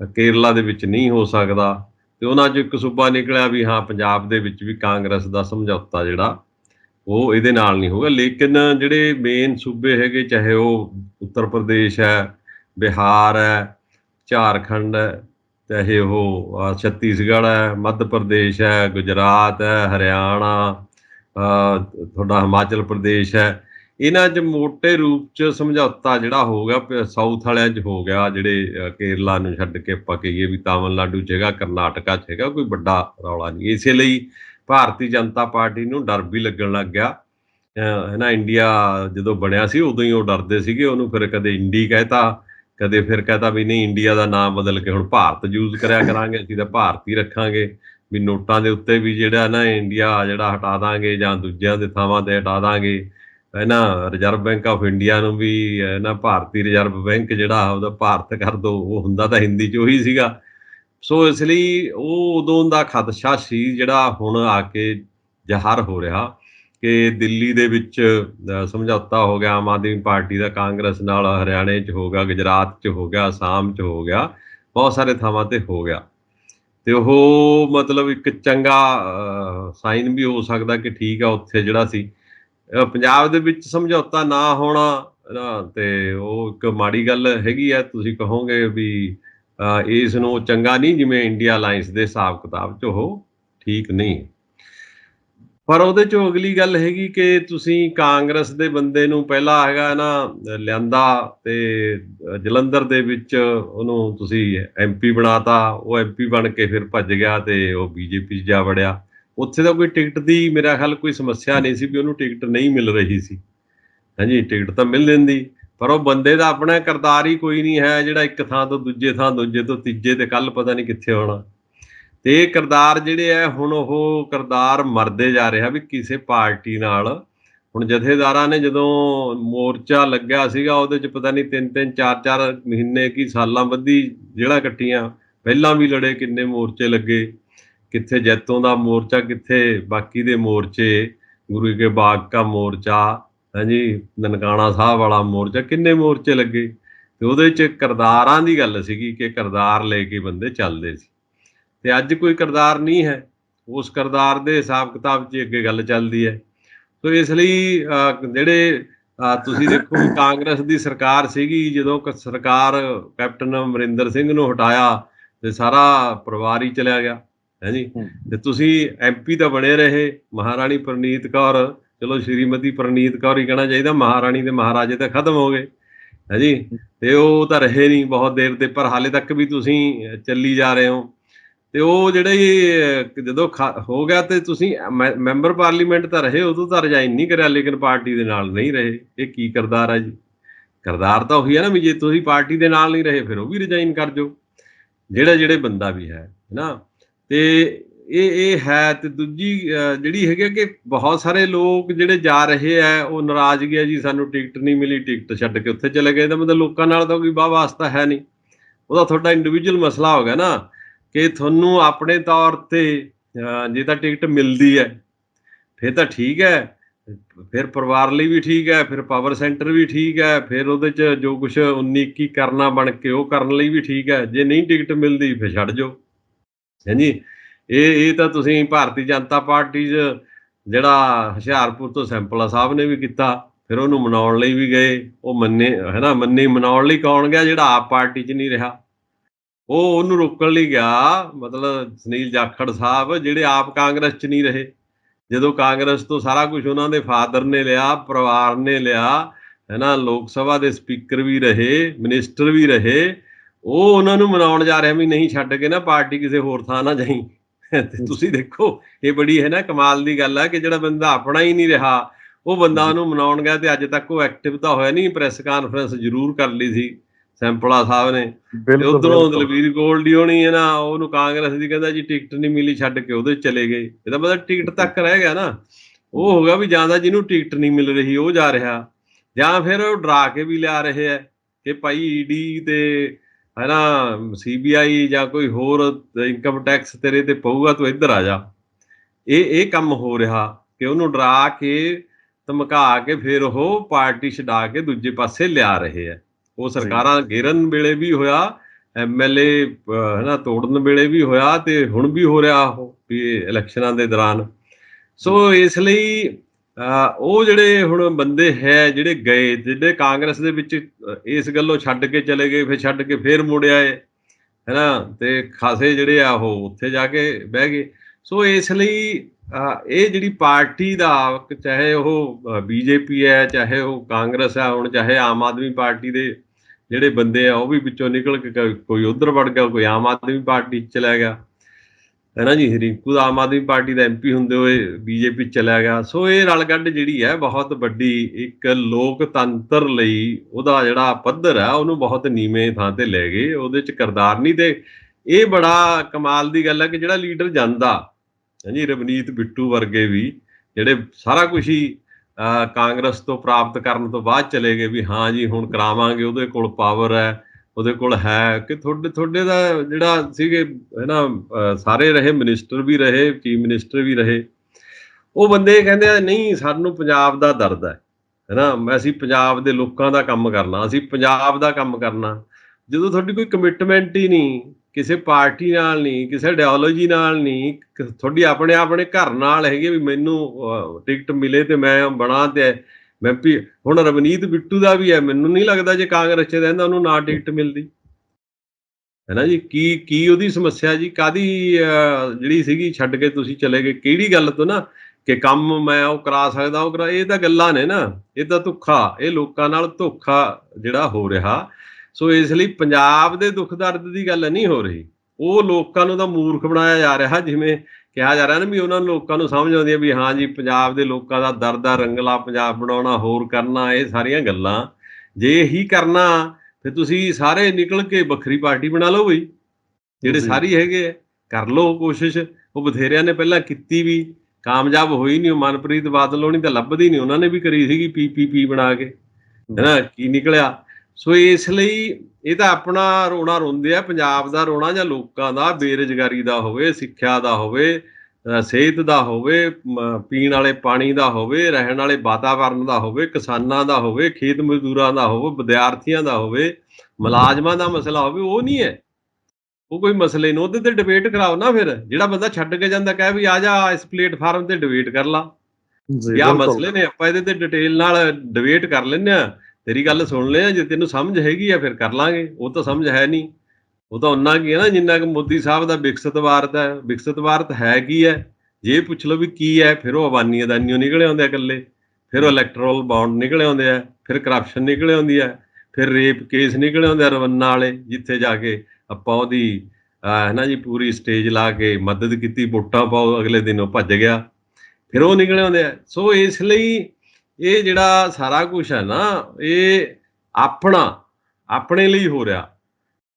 ਕੇਰਲਾ ਦੇ ਵਿੱਚ ਨਹੀਂ ਹੋ ਸਕਦਾ। ਤੇ ਉਹਨਾਂ 'ਚ ਇੱਕ ਸੂਬਾ ਨਿਕਲਿਆ ਵੀ ਹਾਂ, ਪੰਜਾਬ ਦੇ ਵਿੱਚ ਵੀ ਕਾਂਗਰਸ ਦਾ ਸਮਝੌਤਾ ਜਿਹੜਾ, ਉਹ ਇਹਦੇ ਨਾਲ ਨਹੀਂ ਹੋਗਾ ਲੇਕਿਨ ਜਿਹੜੇ ਮੇਨ ਸੂਬੇ ਹੈਗੇ, ਚਾਹੇ ਉਹ ਉੱਤਰ ਪ੍ਰਦੇਸ਼ ਹੈ, ਬਿਹਾਰ ਹੈ, ਝਾਰਖੰਡ ਹੈ, ਚਾਹੇ ਉਹ ਛੱਤੀਸਗੜ੍ਹ ਹੈ, ਮੱਧ ਪ੍ਰਦੇਸ਼ ਹੈ, ਗੁਜਰਾਤ ਹੈ, ਹਰਿਆਣਾ ਤੁਹਾਡਾ ਹਿਮਾਚਲ ਪ੍ਰਦੇਸ਼ ਹੈ ਇਹਨਾਂ 'ਚ ਮੋਟੇ ਰੂਪ 'ਚ ਸਮਝੌਤਾ ਜਿਹੜਾ ਹੋ ਗਿਆ ਸਾਊਥ ਵਾਲਿਆਂ 'ਚ ਹੋ ਗਿਆ, ਜਿਹੜੇ ਕੇਰਲਾ ਨੂੰ ਛੱਡ ਕੇ ਆਪਾਂ ਕਹੀਏ ਵੀ ਤਾਮਿਲਨਾਡੂ 'ਚ ਹੈਗਾ, ਕਰਨਾਟਕਾ 'ਚ ਹੈਗਾ, ਕੋਈ ਵੱਡਾ ਰੌਲਾ ਨਹੀਂ। ਇਸੇ ਲਈ ਭਾਰਤੀ ਜਨਤਾ ਪਾਰਟੀ ਨੂੰ ਡਰ ਵੀ ਲੱਗਣ ਲੱਗ ਗਿਆ। ਹੈ ਨਾ ਇੰਡੀਆ ਜਦੋਂ ਬਣਿਆ ਸੀ, ਉਦੋਂ ਹੀ ਉਹ ਡਰਦੇ ਸੀਗੇ, ਉਹਨੂੰ ਫਿਰ ਕਦੇ ਇੰਡੀ ਕਹਿਤਾ, ਕਦੇ ਫਿਰ ਕਹਤਾ ਵੀ ਨਹੀਂ, ਇੰਡੀਆ ਦਾ ਨਾਮ ਬਦਲ ਕੇ ਹੁਣ ਭਾਰਤ ਯੂਜ਼ ਕਰਿਆ ਕਰਾਂਗੇ, ਅਸੀਂ ਤਾਂ ਭਾਰਤ ਹੀ ਰੱਖਾਂਗੇ। ਵੀ ਨੋਟਾਂ ਦੇ ਉੱਤੇ ਵੀ ਜਿਹੜਾ ਨਾ, ਇੰਡੀਆ ਜਿਹੜਾ ਹਟਾ ਦਾਂਗੇ ਜਾਂ ਦੂਜਿਆਂ ਦੇ ਥਾਵਾਂ ਤੇ ਹਟਾ ਦਾਂਗੇ। ਨਾ ਰਿਜ਼ਰਵ ਬੈਂਕ ਆਫ ਇੰਡੀਆ ਨੂੰ ਵੀ, ਹੈ ਨਾ, ਭਾਰਤੀ ਰਿਜ਼ਰਵ ਬੈਂਕ ਜਿਹੜਾ ਉਹਦਾ ਭਾਰਤ ਕਰ ਦੋ, ਉਹ ਹੁੰਦਾ ਤਾਂ ਹਿੰਦੀ ਚ ਉਹੀ ਸੀਗਾ। ਸੋ ਇਸ ਲਈ ਉਹ ਉਦੋਂ ਦਾ ਖਦਸ਼ਾ ਸੀ ਜਿਹੜਾ ਹੁਣ ਆ ਕੇ ਜ਼ਾਹਰ ਹੋ ਰਿਹਾ ਕਿ ਦਿੱਲੀ ਦੇ ਵਿੱਚ ਸਮਝੌਤਾ ਹੋ ਗਿਆ, ਆਮ ਆਦਮੀ ਪਾਰਟੀ ਦਾ, ਕਾਂਗਰਸ ਨਾਲ, ਹਰਿਆਣੇ 'ਚ ਹੋ ਗਿਆ, ਗੁਜਰਾਤ 'ਚ ਹੋ ਗਿਆ, ਅਸਾਮ 'ਚ ਹੋ ਗਿਆ, ਬਹੁਤ ਸਾਰੇ ਥਾਵਾਂ ਤੇ ਹੋ ਗਿਆ। ਤੇ ਉਹ ਮਤਲਬ ਇੱਕ ਚੰਗਾ ਸਾਈਨ ਵੀ ਹੋ ਸਕਦਾ ਕਿ ਠੀਕ ਆ, ਉੱਥੇ ਜਿਹੜਾ ਸੀ। ਪੰਜਾਬ ਦੇ ਵਿੱਚ ਸਮਝੌਤਾ ਨਾ ਹੋਣਾ, ਨਾ, ਤੇ ਉਹ ਇੱਕ ਮਾੜੀ ਗੱਲ ਹੈਗੀ ਆ, ਤੁਸੀਂ ਕਹੋਗੇ ਵੀ ਇਸ ਨੂੰ ਚੰਗਾ ਨਹੀਂ ਜਿਵੇਂ ਇੰਡੀਆ ਅਲਾਈਅੰਸ ਦੇ ਹਿਸਾਬ ਕਿਤਾਬ 'ਚ ਉਹ, ਠੀਕ ਨਹੀਂ। ਪਰ ਉਹਦੇ 'ਚੋਂ ਅਗਲੀ ਗੱਲ ਹੈਗੀ ਕਿ ਤੁਸੀਂ ਕਾਂਗਰਸ ਦੇ ਬੰਦੇ ਨੂੰ ਪਹਿਲਾਂ ਹੈਗਾ ਨਾ, ਲਿਆਂਦਾ ਤੇ ਜਲੰਧਰ ਦੇ ਵਿੱਚ ਉਹਨੂੰ ਤੁਸੀਂ ਐਮਪੀ ਬਣਾਤਾ, ਉਹ ਐਮਪੀ ਬਣ ਕੇ ਫਿਰ ਭੱਜ ਗਿਆ ਤੇ ਉਹ ਬੀਜੇਪੀ 'ਚ ਜਾ ਵੜਿਆ। ਉੱਥੇ ਤਾਂ ਕੋਈ ਟਿਕਟ ਦੀ ਮੇਰਾ ਖਿਆਲ ਕੋਈ ਸਮੱਸਿਆ ਨਹੀਂ ਸੀ ਵੀ ਉਹਨੂੰ ਟਿਕਟ ਨਹੀਂ ਮਿਲ ਰਹੀ ਸੀ। ਹਾਂਜੀ, ਟਿਕਟ ਤਾਂ ਮਿਲ ਜਾਂਦੀ ਪਰ ਉਹ ਬੰਦੇ ਦਾ ਆਪਣਾ ਕਰਤਾਰ ਹੀ ਕੋਈ ਨਹੀਂ ਹੈ ਜਿਹੜਾ ਇੱਕ ਥਾਂ ਤੋਂ ਦੂਜੇ ਥਾਂ, ਦੂਜੇ ਤੋਂ ਤੀਜੇ ਤੇ ਕੱਲ ਪਤਾ ਨਹੀਂ ਕਿੱਥੇ ਹੋਣਾ ਤੇ ਇਹ ਕਰਤਾਰ ਜਿਹੜੇ ਆ ਹੁਣ ਉਹ ਕਰਤਾਰ ਮਰਦੇ ਜਾ ਰਿਹਾ ਵੀ ਕਿਸੇ ਪਾਰਟੀ ਨਾਲ। ਹੁਣ ਜਥੇਦਾਰਾਂ ਨੇ ਜਦੋਂ ਮੋਰਚਾ ਲੱਗਿਆ ਸੀਗਾ, ਉਹਦੇ ਚ ਪਤਾ ਨਹੀਂ ਤਿੰਨ ਤਿੰਨ, ਚਾਰ ਚਾਰ ਮਹੀਨੇ ਕੀ ਸਾਲਾਂ ਬੱਧੀ ਜਿਹੜਾ ਕੱਟੀਆਂ। ਪਹਿਲਾਂ ਵੀ ਲੜੇ ਕਿੰਨੇ ਮੋਰਚੇ ਲੱਗੇ। ਕਿੱਥੇ ਜੈਤੋਂ ਦਾ ਮੋਰਚਾ, ਕਿੱਥੇ ਬਾਕੀ ਦੇ ਮੋਰਚੇ, ਗੁਰੂ ਕੇ ਬਾਗ ਕਾ ਮੋਰਚਾ, ਹਾਂਜੀ, ਨਨਕਾਣਾ ਸਾਹਿਬ ਵਾਲਾ ਮੋਰਚਾ, ਕਿੰਨੇ ਮੋਰਚੇ ਲੱਗੇ? ਤੇ ਉਹਦੇ ਚ ਕਰਦਾਰਾਂ ਦੀ ਗੱਲ ਸੀਗੀ ਕਿ ਕਰਦਾਰ ਲੈ ਕੇ ਬੰਦੇ ਚੱਲਦੇ ਸੀ। ਤੇ ਅੱਜ ਕੋਈ ਕਰਦਾਰ ਨਹੀਂ ਹੈ। ਉਸ ਕਰਦਾਰ ਦੇ ਹਿਸਾਬ ਕਿਤਾਬ 'ਚ ਅੱਗੇ ਗੱਲ ਚੱਲਦੀ ਹੈ। ਸੋ ਇਸ ਲਈ ਜਿਹੜੇ ਤੁਸੀਂ ਦੇਖੋ ਕਾਂਗਰਸ ਦੀ ਸਰਕਾਰ ਸੀਗੀ, ਜਦੋਂ ਕ- ਸਰਕਾਰ ਕੈਪਟਨ ਅਮਰਿੰਦਰ ਸਿੰਘ ਨੂੰ ਹਟਾਇਆ ਤੇ ਸਾਰਾ ਪਰਿਵਾਰ ਹੀ ਚਲਿਆ ਗਿਆ। ਹੈ ਜੀ? ਹੂੰ। ਤੇ ਤੁਸੀਂ ਐਮਪੀ ਤਾਂ ਬਣੇ ਰਹੇ ਮਹਾਰਾਣੀ ਪ੍ਰਨੀਤ ਕੌਰ ਚਲੋ ਸ਼੍ਰੀਮਤੀ ਪ੍ਰਨੀਤ ਕੌਰ ਹੀ ਕਹਿਣਾ ਚਾਹੀਦਾ ਮਹਾਰਾਣੀ ਤੇ ਮਹਾਰਾਜੇ ਤਾਂ ਖਤਮ ਹੋ ਗਏ ਹੈ ਜੀ? ਤੇ ਉਹ ਤਾਂ ਰਹੇ ਨਹੀਂ ਬਹੁਤ ਦੇਰ ਤੇ ਪਰ ਹਾਲੇ ਤੱਕ ਵੀ ਤੁਸੀਂ ਚੱਲੀ ਜਾ ਰਹੇ ਹੋ। ਤੇ ਉਹ ਜਿਹੜੇ ਜਦੋਂ ਹੋ ਗਿਆ ਤੇ ਤੁਸੀਂ ਮੈਂਬਰ ਪਾਰਲੀਮੈਂਟ ਤਾਂ ਰਹੇ ਉਦੋਂ ਤਾਂ ਰਿਜ਼ਾਈਨ ਨਹੀਂ ਕਰਿਆ ਲੇਕਿਨ ਪਾਰਟੀ ਦੇ ਨਾਲ ਨਹੀਂ ਰਹੇ। ਇਹ ਕੀ ਕਰਦਾਰ ਹੈ ਜੀ? ਕਰਦਾਰ ਤਾਂ ਉਹੀ ਹੈ ਨਾ ਵੀ ਜੇ ਤੁਸੀਂ ਪਾਰਟੀ ਦੇ ਨਾਲ ਨਹੀਂ ਰਹੇ ਫਿਰ ਉਹ ਵੀ ਰਿਜ਼ਾਈਨ ਕਰ ਦਿਓ। ਜਿਹੜਾ ਜਿਹੜੇ ਬੰਦਾ ਵੀ ਹੈ ਨਾ? ਤੇ ਇਹ ਇਹ ਹੈ ਤੇ ਦੂਜੀ ਜਿਹੜੀ ਹੈਗੀ ਆ ਕਿ ਬਹੁਤ ਸਾਰੇ ਲੋਕ ਜਿਹੜੇ ਜਾ ਰਹੇ ਆ, ਉਹ ਨਾਰਾਜ਼ਗੀ ਹੈ ਜੀ, ਸਾਨੂੰ ਟਿਕਟ ਨਹੀਂ ਮਿਲੀ, ਟਿਕਟ ਛੱਡ ਕੇ ਉੱਥੇ ਚਲੇ ਗਏ। ਤਾਂ ਮਤਲਬ ਲੋਕਾਂ ਨਾਲ ਤਾਂ ਕੋਈ ਵਾਹ ਵਾਸਤਾ ਹੈ ਨਹੀਂ। ਉਹਦਾ ਤੁਹਾਡਾ ਇੰਡੀਵਿਜੂਅਲ ਮਸਲਾ ਹੋ ਗਿਆ ਨਾ ਕਿ ਤੁਹਾਨੂੰ ਆਪਣੇ ਤੌਰ ਤੇ ਜੇ ਤਾਂ ਟਿਕਟ ਮਿਲਦੀ ਹੈ, ਫਿਰ ਤਾਂ ਠੀਕ ਹੈ। ਫਿਰ ਪਰਿਵਾਰ ਲਈ ਵੀ ਠੀਕ ਹੈ, ਫਿਰ ਪਾਵਰ ਸੈਂਟਰ ਵੀ ਠੀਕ ਹੈ, ਫਿਰ ਉਹਦੇ ਚ ਜੋ ਕੁਝ 19 21 ਕਰਨਾ ਬਣ ਕੇ ਉਹ ਕਰਨ ਲਈ ਵੀ ਠੀਕ ਹੈ। ਜੇ ਨਹੀਂ ਟਿਕਟ ਮਿਲਦੀ, ਫਿਰ ਛੱਡ ਜਾਓ। ਹਾਂਜੀ, ਇਹ ਇਹ ਤਾਂ ਤੁਸੀਂ ਭਾਰਤੀ ਜਨਤਾ ਪਾਰਟੀ 'ਚ ਜਿਹੜਾ ਹੁਸ਼ਿਆਰਪੁਰ ਤੋਂ ਸੈਂਪਲਾ ਸਾਹਿਬ ਨੇ ਵੀ ਕੀਤਾ, ਫਿਰ ਉਹਨੂੰ ਮਨਾਉਣ ਲਈ ਵੀ ਗਏ, ਉਹ ਮੰਨੇ ਹੈ ਨਾ ਮੰਨੇ, ਮਨਾਉਣ ਲਈ ਕੌਣ ਗਿਆ ਜਿਹੜਾ ਆਪ ਪਾਰਟੀ 'ਚ ਨਹੀਂ ਰਿਹਾ? ਉਹ ਉਹਨੂੰ ਰੋਕਣ ਲਈ ਗਿਆ, ਮਤਲਬ ਸੁਨੀਲ ਜਾਖੜ ਸਾਹਿਬ, ਜਿਹੜੇ ਆਪ ਕਾਂਗਰਸ 'ਚ ਨਹੀਂ ਰਹੇ। ਜਦੋਂ ਕਾਂਗਰਸ ਤੋਂ ਸਾਰਾ ਕੁਝ ਉਹਨਾਂ ਦੇ ਫਾਦਰ ਨੇ ਲਿਆ, ਪਰਿਵਾਰ ਨੇ ਲਿਆ ਹੈ ਨਾ ਲੋਕ ਸਭਾ ਦੇ ਸਪੀਕਰ ਵੀ ਰਹੇ, ਮਿਨਿਸਟਰ ਵੀ ਰਹੇ ਉਹ ਉਹਨਾਂ ਨੂੰ ਮਨਾਉਣ ਜਾ ਰਿਹਾ ਵੀ ਨਹੀਂ ਛੱਡ ਕੇ ਨਾ ਪਾਰਟੀ ਕਿਸੇ ਹੋਰ ਥਾਂ ਨਾ ਜਾਈ। ਤੇ ਤੁਸੀਂ ਦੇਖੋ ਇਹ ਬੜੀ ਹੈ ਨਾ ਕਮਾਲ ਦੀ ਗੱਲ ਹੈ ਕਿ ਜਿਹੜਾ ਬੰਦਾ ਆਪਣਾ ਹੀ ਨਹੀਂ ਰਿਹਾ ਉਹ ਬੰਦਾ ਉਹਨੂੰ ਮਨਾਉਣ ਗਿਆ ਤੇ ਅੱਜ ਤੱਕ ਉਹ ਐਕਟਿਵ ਤਾਂ ਹੋਇਆ ਨਹੀਂ ਪ੍ਰੈਸ ਕਾਨਫਰੰਸ ਜ਼ਰੂਰ ਕਰ ਲਈ ਸੀ ਸੈਂਪਲਾ ਸਾਹਿਬ ਨੇ। ਤੇ ਉਧਰੋਂ। ਦਲਵੀਰ ਗੋਲਡੀ ਹੋਣੀ ਹੈ ਨਾ ਉਹਨੂੰ ਕਾਂਗਰਸ ਦੀ ਕਹਿੰਦਾ ਜੀ ਟਿਕਟ ਨਹੀਂ ਮਿਲੀ ਛੱਡ ਕੇ ਉਹਦੇ ਚਲੇ ਗਏ। ਇਹਦਾ ਮਤਲਬ ਟਿਕਟ ਤੱਕ ਰਹਿ ਗਿਆ ਨਾ। ਉਹ ਹੋ ਗਿਆ ਵੀ ਜਾਂਦਾ ਜਿਹਨੂੰ ਟਿਕਟ ਨਹੀਂ ਮਿਲ ਰਹੀ ਉਹ ਜਾ ਰਿਹਾ। ਜਾਂ ਫਿਰ ਉਹ ਡਰਾ ਕੇ ਵੀ ਲਿਆ ਰਹੇ ਆ ਕਿ ਭਾਈ ਈਡੀ ਤੇ ਹੈ ਨਾ ਸੀਬੀਆਈ ਜਾਂ ਕੋਈ ਹੋਰ ਇਨਕਮ ਟੈਕਸ ਤੇਰੇ ਤੇ ਪਊਗਾ ਤੂੰ ਇੱਧਰ ਆ ਜਾ। ਇਹ ਇਹ ਕੰਮ ਹੋ ਰਿਹਾ ਕਿ ਉਹਨੂੰ ਡਰਾ ਕੇ ਧਮਕਾ ਕੇ ਫਿਰ ਉਹ ਪਾਰਟੀ ਛਡਾ ਕੇ ਦੂਜੇ ਪਾਸੇ ਲਿਆ ਰਹੇ ਆ ਉਹ ਸਰਕਾਰਾਂ ਘੇਰਨ ਵੇਲੇ ਵੀ ਹੋਇਆ ਐਮਐਲਏ ਹੈ ਨਾ ਤੋੜਨ ਵੇਲੇ ਵੀ ਹੋਇਆ ਤੇ ਹੁਣ ਵੀ ਹੋ ਰਿਹਾ ਉਹ ਵੀ ਇਲੈਕਸ਼ਨਾਂ ਦੇ ਦੌਰਾਨ। ਸੋ ਇਸ ਲਈ ਉਹ ਜਿਹੜੇ ਹੁਣ ਬੰਦੇ ਹੈ, ਜਿਹੜੇ ਗਏ, ਜਿਹੜੇ ਕਾਂਗਰਸ ਦੇ ਵਿੱਚ ਇਸ ਗੱਲੋਂ ਛੱਡ ਕੇ ਚਲੇ ਗਏ, ਫਿਰ ਛੱਡ ਕੇ ਫੇਰ ਮੁੜਿਆ ਆਏ ਹੈ ਨਾ ਤੇ ਖਾਸੇ ਜਿਹੜੇ ਆ, ਉਹ ਉੱਥੇ ਜਾ ਕੇ ਬਹਿ ਗਏ। ਸੋ ਇਸ ਲਈ ਇਹ ਜਿਹੜੀ ਪਾਰਟੀ ਦਾ, ਚਾਹੇ ਉਹ ਬੀਜੇਪੀ ਹੈ, ਚਾਹੇ ਉਹ ਕਾਂਗਰਸ ਹੈ, ਹੁਣ ਚਾਹੇ ਆਮ ਆਦਮੀ ਪਾਰਟੀ ਦੇ ਜਿਹੜੇ ਬੰਦੇ ਆ, ਉਹ ਵੀ ਵਿੱਚੋਂ ਨਿਕਲ ਕੇ ਕ- ਕੋਈ ਉਧਰ ਵੜ ਗਿਆ, ਕੋਈ ਆਮ ਆਦਮੀ ਪਾਰਟੀ 'ਚ ਚਲਾ ਗਿਆ। ਹੈ ਨਾ ਜੀ ਹਰੀਕੂ ਦਾ ਆਮ ਆਦਮੀ ਪਾਰਟੀ ਦਾ ਐਮਪੀ ਹੁੰਦੇ ਹੋਏ ਬੀਜੇਪੀ ਚਲਾ ਗਿਆ। ਸੋ ਇਹ ਰਲਗੱਡ ਜਿਹੜੀ ਹੈ, ਬਹੁਤ ਵੱਡੀ ਇੱਕ ਲੋਕਤੰਤਰ ਲਈ ਉਹਦਾ ਜਿਹੜਾ ਪੱਧਰ ਆ ਉਹਨੂੰ ਬਹੁਤ ਨੀਵੇਂ ਥਾਂ ਤੇ ਲੈ ਗਏ। ਉਹਦੇ 'ਚ ਕਰਦਾਰ ਨਹੀਂ ਤੇ ਇਹ ਬੜਾ ਕਮਾਲ ਦੀ ਗੱਲ ਹੈ ਕਿ ਜਿਹੜਾ ਲੀਡਰ ਜਾਂਦਾ ਹਾਂਜੀ ਰਵਨੀਤ ਬਿੱਟੂ ਵਰਗੇ ਵੀ, ਜਿਹੜੇ ਸਾਰਾ ਕੁਝ ਹੀ ਕਾਂਗਰਸ ਤੋਂ ਪ੍ਰਾਪਤ ਕਰਨ ਤੋਂ ਬਾਅਦ ਚਲੇ ਗਏ ਵੀ ਹਾਂ ਜੀ, ਹੁਣ ਕਰਾਵਾਂਗੇ, ਉਹਦੇ ਕੋਲ ਪਾਵਰ ਹੈ। ਉਹਦੇ ਕੋਲ ਹੈ ਕਿ ਤੁਹਾਡੇ ਤੁਹਾਡੇ ਦਾ ਜਿਹੜਾ ਸੀਗੇ, ਹੈ ਨਾ ਸਾਰੇ ਰਹੇ ਮਿਨਿਸਟਰ ਵੀ ਰਹੇ ਚੀਫ ਮਿਨਿਸਟਰ ਵੀ ਰਹੇ। ਉਹ ਬੰਦੇ ਕਹਿੰਦੇ ਆ, ਨਹੀਂ, ਸਾਨੂੰ ਪੰਜਾਬ ਦਾ ਦਰਦ ਹੈ। ਹੈਨਾ ਮੈਂ, ਅਸੀਂ ਪੰਜਾਬ ਦੇ ਲੋਕਾਂ ਦਾ ਕੰਮ ਕਰਨਾ, ਅਸੀਂ ਪੰਜਾਬ ਦਾ ਕੰਮ ਕਰਨਾ। ਜਦੋਂ ਤੁਹਾਡੀ ਕੋਈ ਕਮਿਟਮੈਂਟ ਹੀ ਨਹੀਂ, ਕਿਸੇ ਪਾਰਟੀ ਨਾਲ ਨਹੀਂ, ਕਿਸੇ ਆਈਡੀਓਲੋਜੀ ਨਾਲ ਨਹੀਂ, ਤੁਹਾਡੀ ਆਪਣੇ ਆਪਣੇ ਘਰ ਨਾਲ ਹੈਗੇ ਵੀ ਮੈਨੂੰ ਟਿਕਟ ਮਿਲੇ ਤੇ ਮੈਂ ਬਣਾ ਤੇ ਮੈਂ ਵੀ ਹੁਣ ਰਵਨੀਤ ਬਿੱਟੂ ਦਾ ਵੀ ਹੈ, ਮੈਨੂੰ ਨਹੀਂ ਲੱਗਦਾ ਜੇ ਕਾਂਗਰਸ 'ਚ ਰਹਿੰਦਾ ਉਹਨੂੰ ਨਾ ਟਿਕਟ ਮਿਲਦੀ। ਹੈ ਨਾ ਜੀ? ਕੀ ਕੀ ਉਹਦੀ ਸਮੱਸਿਆ ਜੀ? ਕਾਦੀ ਜਿਹੜੀ ਸੀਗੀ ਛੱਡ ਕੇ ਤੁਸੀਂ ਚਲੇ ਗਏ? ਕਿਹੜੀ ਗੱਲ ਤੋਂ ਨਾ ਕਿ ਕੰਮ ਮੈਂ ਉਹ ਕਰਾ ਸਕਦਾ, ਉਹ ਕਰਾ, ਇਹ ਤਾਂ ਗੱਲਾਂ ਨੇ ਨਾ। ਇਹ ਤਾਂ ਧੋਖਾ, ਇਹ ਲੋਕਾਂ ਨਾਲ ਧੋਖਾ ਜਿਹੜਾ ਹੋ ਰਿਹਾ। ਸੋ ਇਸ ਲਈ ਪੰਜਾਬ ਦੇ ਦੁੱਖ ਦਰਦ ਦੀ ਗੱਲ ਨਹੀਂ ਹੋ ਰਹੀ। ਉਹ ਲੋਕਾਂ ਨੂੰ ਤਾਂ ਮੂਰਖ ਬਣਾਇਆ ਜਾ ਰਿਹਾ, ਜਿਵੇਂ ਕਿਹਾ ਜਾ ਰਿਹਾ ਨਾ ਵੀ ਉਹਨਾਂ ਲੋਕਾਂ ਨੂੰ ਸਮਝ ਆਉਂਦੀ ਹੈ ਵੀ ਹਾਂ ਜੀ ਪੰਜਾਬ ਦੇ ਲੋਕਾਂ ਦਾ ਦਰਦ ਆ ਰੰਗਲਾ ਪੰਜਾਬ ਬਣਾਉਣਾ ਹੋਰ ਕਰਨਾ ਇਹ ਸਾਰੀਆਂ ਗੱਲਾਂ। ਜੇ ਇਹੀ ਕਰਨਾ ਤੇ ਤੁਸੀਂ ਸਾਰੇ ਨਿਕਲ ਕੇ ਵੱਖਰੀ ਪਾਰਟੀ ਬਣਾ ਲਓ ਬਈ ਜਿਹੜੇ। ਸਾਰੀ ਹੈਗੇ ਕਰ ਲਓ ਕੋਸ਼ਿਸ਼। ਉਹ ਬਥੇਰਿਆਂ ਨੇ ਪਹਿਲਾਂ ਕੀਤੀ ਵੀ ਕਾਮਯਾਬ ਹੋਈ ਨਹੀਂ ਉਹ ਮਨਪ੍ਰੀਤ ਬਾਦਲ ਹੋਣੀ ਤਾਂ ਲੱਭਦੀ ਨਹੀਂ ਉਹਨਾਂ ਨੇ ਵੀ ਕਰੀ ਸੀਗੀ ਪੀਪੀਪੀ ਬਣਾ ਕੇ। ਹੈਨਾ ਕੀ ਨਿਕਲਿਆ? ਸੋ ਇਸ ਲਈ ਇਹ ਤਾਂ ਆਪਣਾ ਰੋਣਾ ਰੋਂਦੇ ਆ ਪੰਜਾਬ ਦਾ ਰੋਣਾ ਜਾਂ ਲੋਕਾਂ ਦਾ ਬੇਰੁਜ਼ਗਾਰੀ ਦਾ ਹੋਵੇ ਸਿੱਖਿਆ ਦਾ ਹੋਵੇ ਸਿਹਤ ਦਾ ਹੋਵੇ ਪੀਣ ਵਾਲੇ ਪਾਣੀ ਦਾ ਹੋਵੇ ਰਹਿਣ ਵਾਲੇ ਵਾਤਾਵਰਣ ਦਾ ਹੋਵੇ ਕਿਸਾਨਾਂ ਦਾ ਹੋਵੇ ਖੇਤ ਮਜ਼ਦੂਰਾਂ ਦਾ ਹੋਵੇ ਵਿਦਿਆਰਥੀਆਂ ਦਾ ਹੋਵੇ ਮੁਲਾਜ਼ਮਾਂ ਦਾ ਮਸਲਾ ਹੋਵੇ ਉਹ ਨਹੀਂ ਹੈ। ਉਹ ਕੋਈ ਮਸਲੇ ਨੂੰ ਉਹਦੇ ਤੇ ਡਿਬੇਟ ਕਰਾਓ ਨਾ ਫਿਰ। ਜਿਹੜਾ ਬੰਦਾ ਛੱਡ ਕੇ ਜਾਂਦਾ ਕਹੇ ਵੀ ਆ ਜਾ ਇਸ ਪਲੇਟਫਾਰਮ ਤੇ ਡਿਬੇਟ ਕਰ ਲਾ। ਜੀ ਬਿਲਕੁਲ। ਮਸਲੇ ਨੇ ਆਪਾਂ ਇਹਦੇ ਤੇ ਡਿਟੇਲ ਨਾਲ ਡਿਬੇਟ ਕਰ ਲੈਂਦੇ ਆ ਤੇਰੀ ਗੱਲ ਸੁਣ ਲਿਆ, ਜੇ ਤੈਨੂੰ ਸਮਝ ਹੈਗੀ ਆ ਫਿਰ ਕਰ ਲਾਂਗੇ। ਉਹ ਤਾਂ ਸਮਝ ਹੈ ਨਹੀਂ। ਉਹ ਤਾਂ ਉਹਨਾਂ ਕੀ ਹੈ ਨਾ, ਜਿੰਨਾ ਕਿ ਮੋਦੀ ਸਾਹਿਬ ਦਾ ਵਿਕਸਿਤ ਭਾਰਤ ਹੈ, ਵਿਕਸਿਤ ਭਾਰਤ ਹੈ ਕੀ ਹੈ? ਜੇ ਪੁੱਛ ਲਓ ਵੀ ਕੀ ਹੈ, ਫਿਰ ਉਹ ਅਬਾਨੀ ਅਦਾਨੀਓ ਨਿਕਲੇ ਆਉਂਦੇ ਆ ਇਕੱਲੇ। ਫਿਰ ਉਹ ਇਲੈਕਟਰਲ ਬੌਂਡ ਨਿਕਲੇ ਆਉਂਦੇ ਆ, ਫਿਰ ਕਰਪਸ਼ਨ ਨਿਕਲੇ ਆਉਂਦੀ ਹੈ ਫਿਰ ਰੇਪ ਕੇਸ ਨਿਕਲੇ ਆਉਂਦੇ ਆ ਰਵੰਨਾ ਵਾਲੇ, ਜਿੱਥੇ ਜਾ ਕੇ ਆਪਾਂ ਉਹਦੀ ਹੈ ਨਾ ਜੀ, ਪੂਰੀ ਸਟੇਜ ਲਾ ਕੇ ਮਦਦ ਕੀਤੀ, ਵੋਟਾਂ ਪਾਓ, ਅਗਲੇ ਦਿਨ ਉਹ ਭੱਜ ਗਿਆ। ਫਿਰ ਉਹ ਨਿਕਲੇ ਆਉਂਦੇ ਆ। ਸੋ ਇਸ ਲਈ ਇਹ ਜਿਹੜਾ ਸਾਰਾ ਕੁਝ ਹੈ ਨਾ, ਇਹ ਆਪਣਾ, ਆਪਣੇ ਲਈ ਹੋ ਰਿਹਾ।